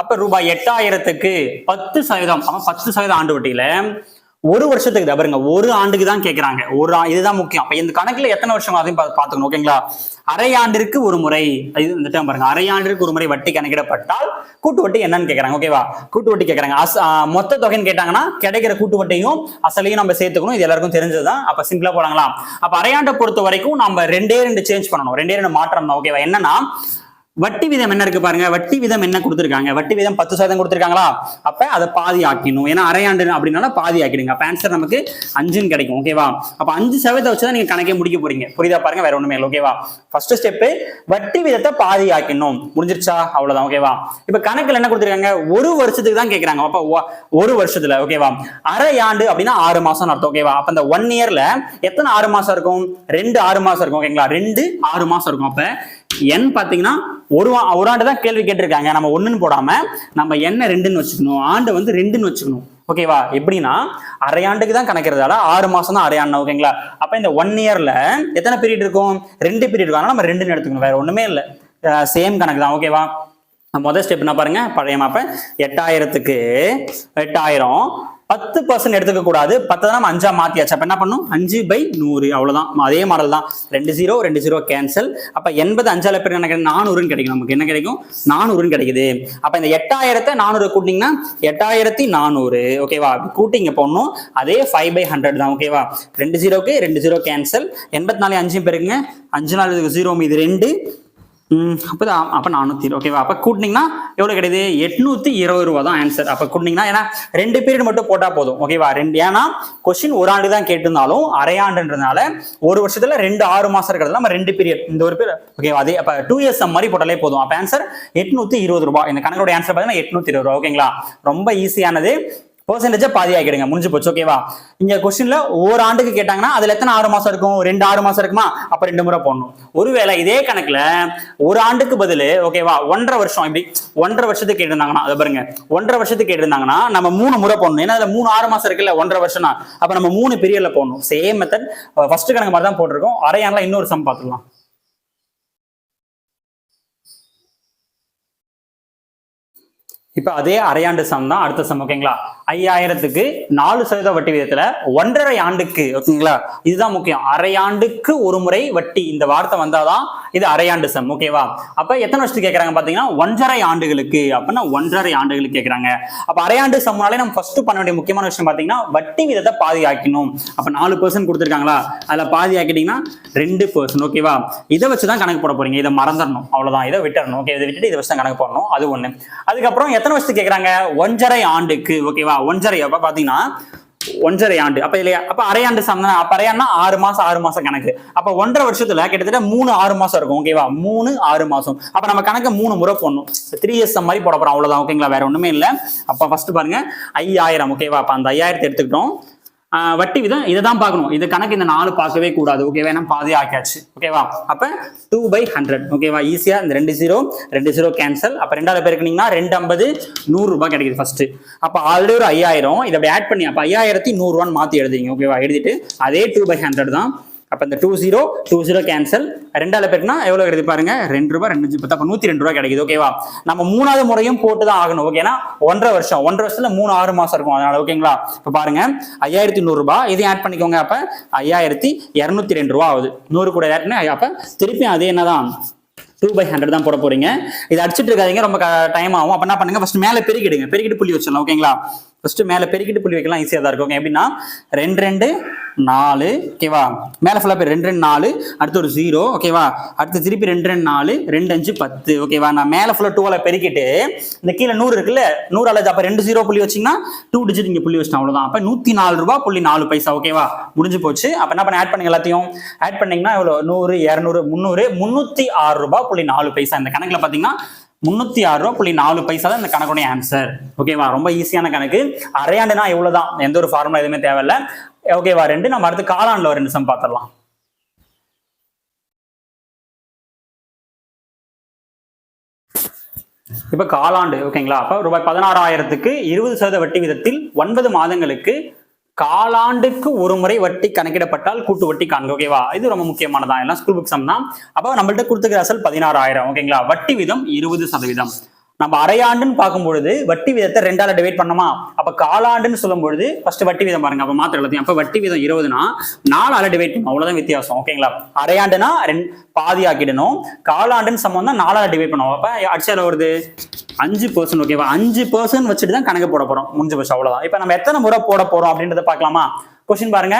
அப்ப ரூபாய் எட்டாயிரத்துக்கு பத்து சதவீதம் அவன் பத்து சதவீதம் ஆண்டு வட்டியில ஒரு வருஷத்துக்கு தான் பாருங்க ஒரு ஆண்டுக்கு தான் கேட்கறாங்க ஒரு இதுதான் முக்கியம். அப்ப இந்த கணக்குல எத்தனை வருஷம் அதையும் பாத்துக்கணும் ஓகேங்களா? அரை ஆண்டிற்கு ஒரு முறை இது இந்த term பாருங்க அரை ஆண்டிற்கு ஒரு முறை வட்டி கணக்கிடப்பட்டால் கூட்டு வட்டி என்னன்னு கேட்கறாங்க ஓகேவா? கூட்டு வட்டி கேட்கறாங்க மொத்த தொகைன்னு கேட்டாங்கன்னா கிடைக்கிற கூட்டு வட்டியும் அசலையும் நம்ம சேர்த்துக்கணும். இது எல்லாருக்கும் தெரிஞ்சதுதான். அப்ப சிம்பிளா போடாங்களாம் அப்ப அரையாண்டை பொறுத்த வரைக்கும் நம்ம ரெண்டே ரெண்டு சேஞ்ச் பண்ணணும். ரெண்டே ரெண்டு மாற்றம் தான் ஓகேவா? என்னன்னா வட்டி விதம் என்ன இருக்கு பாருங்க? வட்டி விதம் என்ன கொடுத்துருக்காங்க? வட்டி விதம் பத்து சதவீதம் கொடுத்துருக்காங்களா? அப்ப அதை பாதி ஆக்கிடணும் ஏன்னா அரையாண்டு அப்படின்னால பாதி ஆக்கிடுங்க அப்ப ஆன்சர் நமக்கு அஞ்சுன்னு கிடைக்கும். ஓகேவா அப்ப அஞ்சு சதவீதத்தை வச்சுதான் நீங்க கணக்கே முடிக்க போறீங்க. புரியுதா பாருங்க? வேற ஒண்ணுமே இல்லை. ஓகேவா ஃபர்ஸ்ட் ஸ்டெப் வட்டி விதத்தை பாதி ஆக்கிடணும் முடிஞ்சிருச்சா? அவ்வளவுதான். ஓகேவா இப்ப கணக்குல என்ன கொடுத்துருக்காங்க? ஒரு வருஷத்துக்கு தான் கேக்குறாங்க. அப்ப ஒரு வருஷத்துல. ஓகேவா அரை ஆண்டு அப்படின்னா ஆறு மாசம் அர்த்தம். ஓகேவா அப்ப இந்த ஒன் இயர்ல எத்தனை ஆறு மாசம் இருக்கும்? ரெண்டு ஆறு மாசம் இருக்கும். ஓகேங்களா ரெண்டு ஆறு மாசம் இருக்கும். அப்ப என் பார்த்தீங்கன்னா ஒரு வா- ஒரு ஆண்டு தான் கேள்வி கேட்டிருக்காங்க. நம்ம ஒன்றுன்னு போடாம நம்ம என்ன ரெண்டுன்னு வச்சுக்கணும். ஆண்டு வந்து ரெண்டுன்னு வச்சுக்கணும். ஓகேவா எப்படின்னா அரையாண்டுக்கு தான் கணக்கிறதால ஆறு மாசம் தான் அரையாண்டு ஓகேங்களா அப்ப இந்த ஒன் இயர்ல எத்தனை பீரியட் இருக்கும்? ரெண்டு பீரியட் இருக்கும். அதனால நம்ம ரெண்டுன்னு எடுத்துக்கணும். வேற ஒண்ணுமே இல்லை. சேம் கணக்கு தான். ஓகேவா முதல் ஸ்டெப் என்ன பாருங்க? பழைய மாப்ப எட்டாயிரத்துக்கு எட்டாயிரம். பத்து பர்சன்ட் எடுத்துக்க கூடாது. பத்து தான் நம்ம அஞ்சா மாத்தியாச்சு. அப்ப என்ன பண்ணும்? அஞ்சு பை நூறு. அவ்வளவுதான். அதே மாடல் தான். ரெண்டு ஜீரோ ரெண்டு ஜீரோ கேன்சல் அப்ப எண்பது அஞ்சால பேர் என்ன கிடைக்கும்? நானூறுன்னு கிடைக்கும். நமக்கு என்ன கிடைக்கும்? நானூறுன்னு கிடைக்குது. அப்ப இந்த எட்டாயிரத்தை நானூறு கூட்டிங்கன்னா எட்டாயிரத்தி நானூறு. ஓகேவா கூட்டிங்க போடணும். அதே ஃபைவ் பை ஹண்ட்ரட் தான். ஓகேவா ரெண்டு ஜீரோக்கு ரெண்டு ஜீரோ கேன்சல் எண்பத்தி நாலு அஞ்சு பேருக்குங்க. அஞ்சு நாலு ஜீரோ மீது ரெண்டு. ம், அப்பதான் அப்ப நானூத்தி ஓகேவா அப்ப கூட்டினீங்கன்னா எவ்வளவு கிடையாது எட்நூத்தி இருபது ரூபா தான் ஆன்சர் அப்ப கூட்டினீங்கன்னா ஏன்னா ரெண்டு பீரியட் மட்டும் போட்டா போதும். ஓகேவா ரெண்டு ஏன்னா கொஸ்டின் ஒரு ஆண்டு தான் கேட்டிருந்தாலும் அரையாண்டுன்றதுனால ஒரு வருஷத்துல ரெண்டு ஆறு மாசம் இருக்கிறது நம்ம ரெண்டு பீரியட் இந்த ஒரு பீரியட் ஓகேவா அதே அப்ப டூ இயர்ஸ் மாதிரி போட்டாலே போதும். அப்ப ஆன்சர் எட்நூத்தி இருபது ரூபாய் இந்த கணக்கோட ஆன்சர் பார்த்தீங்கன்னா எட்நூத்தி இருபது ரூபா. ஓகேங்களா ரொம்ப ஈஸியானது பர்சன்டேஜை பாதி ஆக்கிடுங்க முடிஞ்சு போச்சு ஓகேவா இங்க கொஸ்டின்ல ஒரு ஆண்டுக்கு கேட்டாங்கன்னா அதுல எத்தனை ஆறு மாசம் இருக்கும்? ரெண்டு ஆறு மாசம் இருக்குமா? அப்ப ரெண்டு முறை போடணும். ஒருவேளை இதே கணக்குல ஒரு ஆண்டுக்கு பதிலு ஓகேவா ஒன்றரை வருஷம் இப்படி ஒன்றரை வருஷத்துக்கு கேட்டிருந்தாங்கன்னா அதை பாருங்க. ஒன்றரை வருஷத்துக்கு கேட்டிருந்தாங்கன்னா நம்ம மூணு முறை போடணும். ஏன்னா அதுல மூணு ஆறு மாசம் இருக்குல்ல ஒன்றரை வருஷம்னா அப்ப நம்ம மூணு பீரியட்ல போடணும். சேம் மெத்தட் ஃபர்ஸ்ட் கணக்கு மாதிரி தான் போட்டிருக்கோம். அரையான்லாம் இன்னொரு சம் பார்த்துக்கலாம். இப்ப அதே அரையாண்டு சம் தான் அடுத்த சம் ஓகேங்களா? ஐயாயிரத்துக்கு நாலு சதவீத வட்டி விதத்துல ஒன்றரை ஆண்டுக்கு ஓகேங்களா? இதுதான் முக்கியம். அரையாண்டுக்கு ஒரு முறை வட்டி. இந்த வார்த்தை வந்தாதான் இது அரையாண்டு சம் ஓகேவா அப்ப எத்தனை வருஷத்துக்கு கேட்கறாங்க பாத்தீங்கன்னா ஒன்றரை ஆண்டுகளுக்கு. அப்படின்னா ஒன்றரை ஆண்டுகளுக்கு கேட்கறாங்க அப்ப அரையாண்டு சம்னாலே நம்ம ஃபர்ஸ்ட் பண்ண வேண்டிய முக்கியமான விஷயம் பாத்தீங்கன்னா வட்டி விதத்தை பாதியாக்கணும் அப்ப நாலு பர்சன்ட் கொடுத்துருக்காங்களா? அதுல பாதி ஆக்கிட்டீங்கன்னா ரெண்டு பர்சன்ட் ஓகேவா இதை வச்சு தான் கணக்கு போட போறீங்க. இதை மறந்துடணும். அவ்வளவுதான். இதை விட்டுறணும் ஓகே இதை விட்டுட்டு இதை வச்சு தான் கணக்கு போடணும். அது ஒண்ணு. அதுக்கப்புறம் எத்தனை வருஷத்துக்கு கேட்கறாங்க ஒன்றரை ஆண்டுக்கு ஓகேவா ஒன்றரை அப்ப பாத்தீங்கன்னா ஒன்றரை ஆண்டு. அப்ப இல்லையா? அப்ப அரையாண்டு சம் தானே? அப்ப அரையாண்டா ஆறு மாசம் ஆறு மாசம் கணக்கு. அப்ப ஒன்றரை வருஷத்துல கிட்டத்தட்ட மூணு ஆறு மாசம் இருக்கும் ஓகேவா மூணு ஆறு மாசம். அப்ப நம்ம கணக்கு மூணு முறை போடணும். த்ரீ இயர்ஸ் மாதிரி போட போறோம் அவ்வளவுதான் ஓகேங்களா வேற ஒண்ணுமே இல்ல. அப்ப ஃபர்ஸ்ட் பாருங்க ஐயாயிரம் ஓகேவா அப்ப அந்த ஐயாயிரத்தை எடுத்துக்கிட்டோம். வட்டி விதம் இதை தான் பார்க்கணும். இது கணக்கு இந்த நாலு பார்க்கவே கூடாது. ஓகேவா ஏன்னா பாதி ஆக்கியாச்சு. ஓகேவா அப்ப டூ பை ஹண்ட்ரட் ஓகேவா ஈஸியா இந்த ரெண்டு ஜீரோ ரெண்டு ஜீரோ கேன்சல் அப்ப ரெண்டாவது பேருக்குனீங்கன்னா ரெண்டு ஐம்பது நூறு ரூபாய் கிடைக்குது ஃபர்ஸ்ட் அப்ப ஆல்ரெடி ஒரு ஐயாயிரம். இதை அப்படி ஆட் பண்ணி அப்ப ஐயாயிரத்தி நூறுரூவான்னு மாற்றி மாத்தி எழுதிங்க ஓகேவா எழுதிட்டு அதே டூ பை ஹண்ட்ரட் தான் அப்போ இந்த two zero two zero cancel ரெண்டால பேருக்குனா எவ்வளோ கிடைக்குது பாருங்க? ரெண்டு ரூபாய் ரெண்டு அஞ்சு பத்து. அப்ப ரெண்டு ரூபா கிடைக்குது ஓகேவா நம்ம மூணாவது முறையும் போட்டு தான் ஆகணும் ஓகேனா ஒன்றரை வருஷம். ஒன்றரை வருஷத்துல மூணு ஆறு மாதம் இருக்கும் அதனால ஓகேங்களா இப்போ பாருங்க ஐயாயிரத்தி நூறுரூபா இதையும் ஆட் பண்ணிக்கோங்க அப்போ ஐயாயிரத்தி இரநூத்தி ரெண்டு ரூபா ஆகுது. நூறு கூட ஆட் அப்போ திருப்பியும் திருப்பி அதே என்னதான்? டூ பை ஹண்ட்ரட் தான் போட போறீங்க. இது அடிச்சுட்டு இருக்காதீங்க ரொம்ப டைம் ஆகும். அப்போ என்ன பண்ணுங்க ஃபர்ஸ்ட் மேலே பெருக்கிடுங்க. பெருக்கிட்டு புள்ளி வச்சிடலாம் ஓகேங்களா ஃபஸ்ட்டு மேலே பெருக்கிட்டு புள்ளி வைக்கலாம் ஈஸியாக தான் இருக்கும். எப்படின்னா ரெண்டு ரெண்டு நாலு ஓகேவா மேலே ஃபுல்லாக போய் ரெண்டு ரெண்டு நாலு அடுத்து ஒரு ஜீரோ ஓகேவா அடுத்து திருப்பி ரெண்டு ரெண்டு நாலு ரெண்டு அஞ்சு பத்து ஓகேவா நான் மேலே ஃபுல்லாக டூவில் பெருக்கிட்டு இந்த கீழே நூறு இருக்குல்ல நூறு அல்லது அப்போ ரெண்டு ஜீரோ புள்ளி வச்சீங்கன்னா டூ டிஜிட் இங்கே புள்ளி வச்சிட்டோம் அவ்வளோதான் அப்போ நூற்றி நாலு ரூபா புள்ளி நாலு பைசா ஓகேவா முடிஞ்சு போச்சு. அப்போ என்ன பண்ண ஆட் பண்ணுங்க எல்லாத்தையும். ஆட் பண்ணிங்கன்னா இவ்வளோ நூறு இரநூறு முந்நூறு முந்நூற்றி ஆறு ரூபா புள்ளி நாலு பைசா. இந்த கணக்கில் பார்த்தீங்கன்னா முன்னூத்தி ஆறு ரூபா புள்ளி நாலு பைசா தான் இந்த கணக்குடைய ஆன்சர் ஓகேவா ரொம்ப ஈஸியான கணக்கு. அரையாண்டுனா இவ்வளவுதான். எந்த ஒரு ஃபார்முலா எதுவுமே தேவையில்ல. ஓகேவா ரெண்டு. நம்ம அடுத்து காலாண்டில் ஒரு ரெண்டு சம் பார்த்துடலாம். இப்ப காலாண்டு ஓகேங்களா அப்ப ரூபாய் பதினாறாயிரத்துக்கு இருபது சதவீத வட்டி விதத்தில் ஒன்பது மாதங்களுக்கு காலாண்டுக்கு ஒரு முறை வட்டி கணக்கிடப்பட்டால் கூட்டு வட்டி காண்க ஓகேவா இது ரொம்ப முக்கியமானதான் எல்லாம் ஸ்கூல் புக் சம் தான். அப்போ நம்மள்ட்ட கொடுத்துக்கிற அசல் பதினாறாயிரம் ஓகேங்களா வட்டி விதம் இருபது சதவீதம். நம்ம அரையாண்டுன்னு பார்க்கும் பொழுது வட்டி விதத்தை ரெண்டால டிவைட் பண்ணோமா அப்ப காலாண்டுன்னு சொல்லும் பொழுது ஃபர்ஸ்ட் வட்டி விதம் பாருங்க. அப்ப மாத்திர எல்லாத்தையும். அப்ப வட்டி விதம் இருபதுனா நாலால டிவைட் பண்ணும். அவ்வளவுதான் வித்தியாசம். ஓகேங்களா அரையாண்டுனா ரெண்டு பாதி ஆக்கிடணும். காலாண்டுன்னு சம்பந்தம் தான் நாலால டிவைட் பண்ணுவோம் அப்ப அடிச்சால வருது? அஞ்சு பர்சன்ட் ஓகேவா அஞ்சு பர்சன்ட் வச்சுட்டு தான் கணக்கு போட போறோம். முடிஞ்ச போச்சு. அவ்வளவுதான். இப்ப நம்ம எத்தனை முறை போட போறோம் அப்படின்றத பார்க்கலாமா? கொஸ்டின் பாருங்க.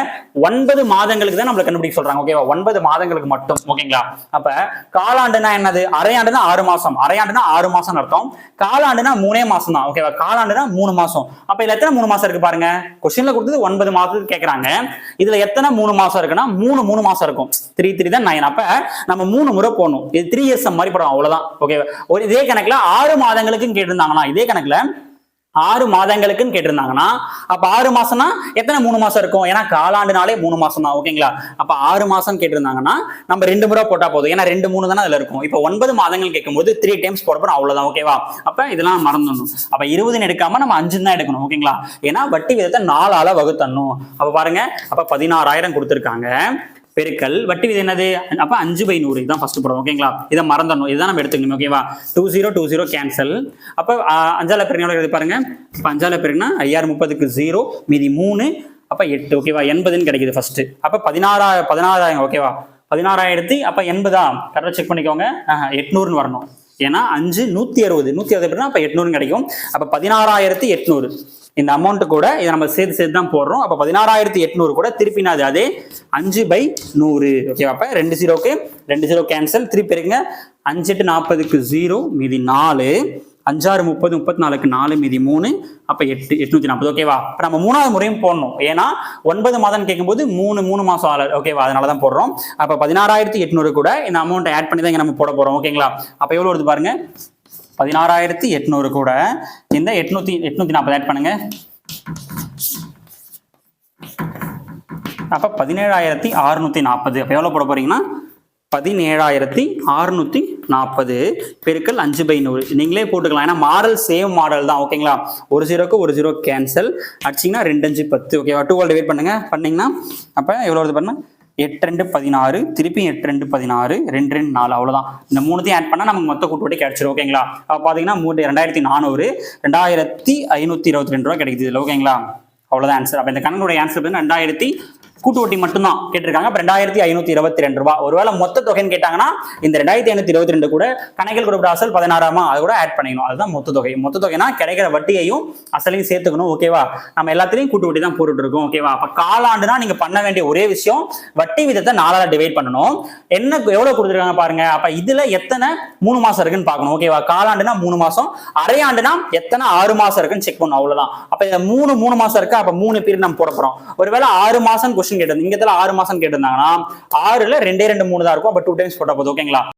ஒன்பது மாதங்களுக்கு தான் நம்மளுக்கு கண்டுபிடிக்க சொல்றாங்க. ஓகேவா ஒன்பது மாதங்களுக்கு மட்டும். ஓகேங்களா அப்ப காலாண்டுனா என்னது? அரையாண்டுனா ஆறு மாசம். அரையாண்டுனா ஆறு மாசம் அர்த்தம். காலாண்டுனா மூணே மாசம் தான். ஓகேவா காலாண்டுனா மூணு மாசம். அப்ப இதுல எத்தனை மூணு மாசம் இருக்கு பாருங்க? கொஸ்டின்ல கொடுத்தது ஒன்பது மாசத்துக்கு கேக்குறாங்க. இதுல எத்தனை மூணு மாசம் இருக்குன்னா மூணு மூணு மாசம் இருக்கும். த்ரீ த்ரீ தான் நைன் அப்ப நம்ம மூணு முறை போடணும். இது த்ரீ இயர்ஸ் மாதிரி படம் அவ்வளவுதான். ஓகேவா ஒரு இதே கணக்குல ஆறு மாதங்களுக்கும் கேட்டிருந்தாங்கன்னா இதே கணக்குல ஆறு மாதங்களுக்குன்னு கேட்டிருந்தாங்கன்னா அப்ப ஆறு மாசம்னா எத்தனை? மூணு மாசம் இருக்கும். ஏன்னா காலாண்டுனாலே மூணு மாசம் தான். ஓகேங்களா அப்ப ஆறு மாசம் கேட்டிருந்தாங்கன்னா நம்ம ரெண்டு முறை போட்டா போதும். ஏன்னா ரெண்டு மூணு தானே அதுல இருக்கும். இப்போ ஒன்பது மாதங்கள் கேட்கும்போது த்ரீ டைம்ஸ் போட போறோம் அவ்வளவுதான் ஓகேவா அப்ப இதெல்லாம் மறந்துடணும். அப்ப இருபதுன்னு எடுக்காம நம்ம அஞ்சு தான் எடுக்கணும். ஓகேங்களா ஏன்னா வட்டி விதத்தை நாலால வகுத்தணும் அப்ப பாருங்க. அப்ப பதினாறாயிரம் கொடுத்துருக்காங்க. பெருக்கல். வட்டி விதி என்னது? அப்போ அஞ்சு பை நூறு. இதுதான் ஃபர்ஸ்ட் போடுறோம் ஓகேங்களா இதை மறந்துடணும். இதுதான் நம்ம எடுத்துக்கணும் ஓகேவா two zero two zero cancel அப்போ அஞ்சால பெருங்க எவ்வளவு எழுதி பாருங்க. இப்போ அஞ்சால பெருக்குனா ஐயாயிரம் முப்பதுக்கு ஜீரோ மீதி மூணு அப்போ எட்டு ஓகேவா எண்பதுன்னு கிடைக்குது ஃபர்ஸ்ட் அப்போ பதினாறாயிரம் பதினாறாயிரம் ஓகேவா பதினாறாயிரத்தி அப்போ எண்பதா? கரெக்டாக செக் பண்ணிக்கோங்க. எட்நூறுன்னு வரணும். ஏன்னா அஞ்சு நூற்றி அறுபது. நூற்றி அறுபது அப்படின்னா அப்ப கிடைக்கும். அப்போ பதினாறாயிரத்தி எட்நூறு. இந்த அமௌண்ட் கூட இதை நம்ம சேர்த்து சேர்த்து தான் போடுறோம். அப்போ பதினாறாயிரத்தி எட்நூறு கூட திருப்பி நான் அது அதே அஞ்சு பை நூறு. ஓகேவா அப்போ ரெண்டு ஜீரோக்கு ரெண்டு ஜீரோ கேன்சல் திருப்பி இருங்க. அஞ்சு எட்டு நாற்பதுக்கு ஜீரோ மீதி நாலு. அஞ்சாறு முப்பது முப்பத்தி நாலுக்கு நாலு மீதி மூணு. அப்போ எட்டு எட்நூத்தி நாற்பது. ஓகேவா இப்ப நம்ம மூணாவது முறையும் போடணும். ஏன்னா ஒன்பது மாதம் கேட்கும்போது மூணு மூணு மாதம் ஆளர் ஓகேவா அதனால தான் போடுறோம். அப்போ பதினாறாயிரத்தி எட்நூறு கூட இந்த அமௌண்ட்டை ஆட் பண்ணி தான் இங்கே நம்ம போட போகிறோம் ஓகேங்களா அப்போ எவ்வளோ வருது பாருங்கள் பதினாறாயிரத்தி எட்நூறு கூட. இந்த எட்நூத்தி எட்நூத்தி நாற்பது ஆட் பண்ணுங்க. அப்ப பதினேழாயிரத்தி அறுநூத்தி நாற்பது அப்ப எவ்வளவு போட போறீங்கன்னா? பதினேழாயிரத்தி அறுநூத்தி நாற்பது பெருக்கல் அஞ்சு பை நூறு. நீங்களே போட்டுக்கலாம். ஏன்னா மாடல் சேம் மாடல் தான். ஓகேங்களா ஒரு ஜீரோக்கு ஒரு ஜீரோ கேன்சல் அடிச்சிங்கன்னா ரெண்டு அஞ்சு பத்து. ஓகேவா டூ டிவைட் பண்ணுங்க. பண்ணீங்கன்னா அப்போ எவ்வளோ வருது பாருங்க? எட்டு ரெண்டு பதினாறு திருப்பி எட்டு ரெண்டு பதினாறு ரெண்டு ரெண்டு நாலு அவ்வளோதான் இந்த மூணுத்தையும் ஆட் பண்ணால் நமக்கு மொத்த கூட்டு கிடைச்சிரும் ஓகேங்களா அப்போ பார்த்தீங்கன்னா மூணு ரெண்டாயிரத்தி நானூறு ரெண்டாயிரத்தி ஐநூற்றி இருபத்தி ரெண்டு ரூபா கிடைக்குது ஓகேங்களா அவ்வளோதான் ஆன்சர் அப்போ இந்த கணக்கோட ஆன்சர் வந்து ரெண்டாயிரத்தி கூட்டு வட்டி மட்டும்தான் கேட்டிருக்காங்க. அப்ப ரெண்டாயிரத்தி ஐநூத்தி இருபத்தி ரெண்டு ரூபாய் ஒருவேளை மொத்த தொகைன்னு கேட்டாங்கன்னா இந்த ரெண்டாயிரத்தி ஐநூத்தி இருபத்தி ரெண்டு கூட கணக்கில் குரூப் அசல் பதினாறாமா அது கூட ஆட் பண்ணிக்கணும். அதுதான் மொத்த தொகை. மொத்த தொகைனா கிடைக்கிற வட்டியையும் அசலையும் சேர்த்துக்கணும். ஓகேவா நம்ம எல்லாத்துலயும் கூட்டு வட்டி தான் போட்டுட்டு இருக்கோம் ஓகேவா அப்ப காலாண்டுனா நீங்க பண்ண வேண்டிய ஒரே விஷயம் வட்டி விதத்தை நாலால டிவைட் பண்ணணும். என்ன எவ்வளவு கொடுத்துருக்காங்க பாருங்க. அப்ப இதுல எத்தனை மூணு மாசம் இருக்குன்னு பார்க்கணும். ஓகேவா காலாண்டுனா மூணு மாசம். அரையாண்டுனா எத்தனை ஆறு மாசம் இருக்குன்னு செக் பண்ணணும். அவ்வளவுதான். அப்ப இந்த மூணு மூணு மாசம் இருக்கு? அப்ப மூணு பீரியட் நம்ம போட போறோம். ஒருவேளை ஆறு மாசம் கொஸ்டின் கேட்டிருந்தோம் இங்க ஆறு மாசம் கேட்டிருந்தாங்கன்னா ஆறுல ரெண்டே ரெண்டு மூணு தான் இருக்கும். அப்போ டூ டைம்ஸ் போட்டால் போதும். ஓகேங்களா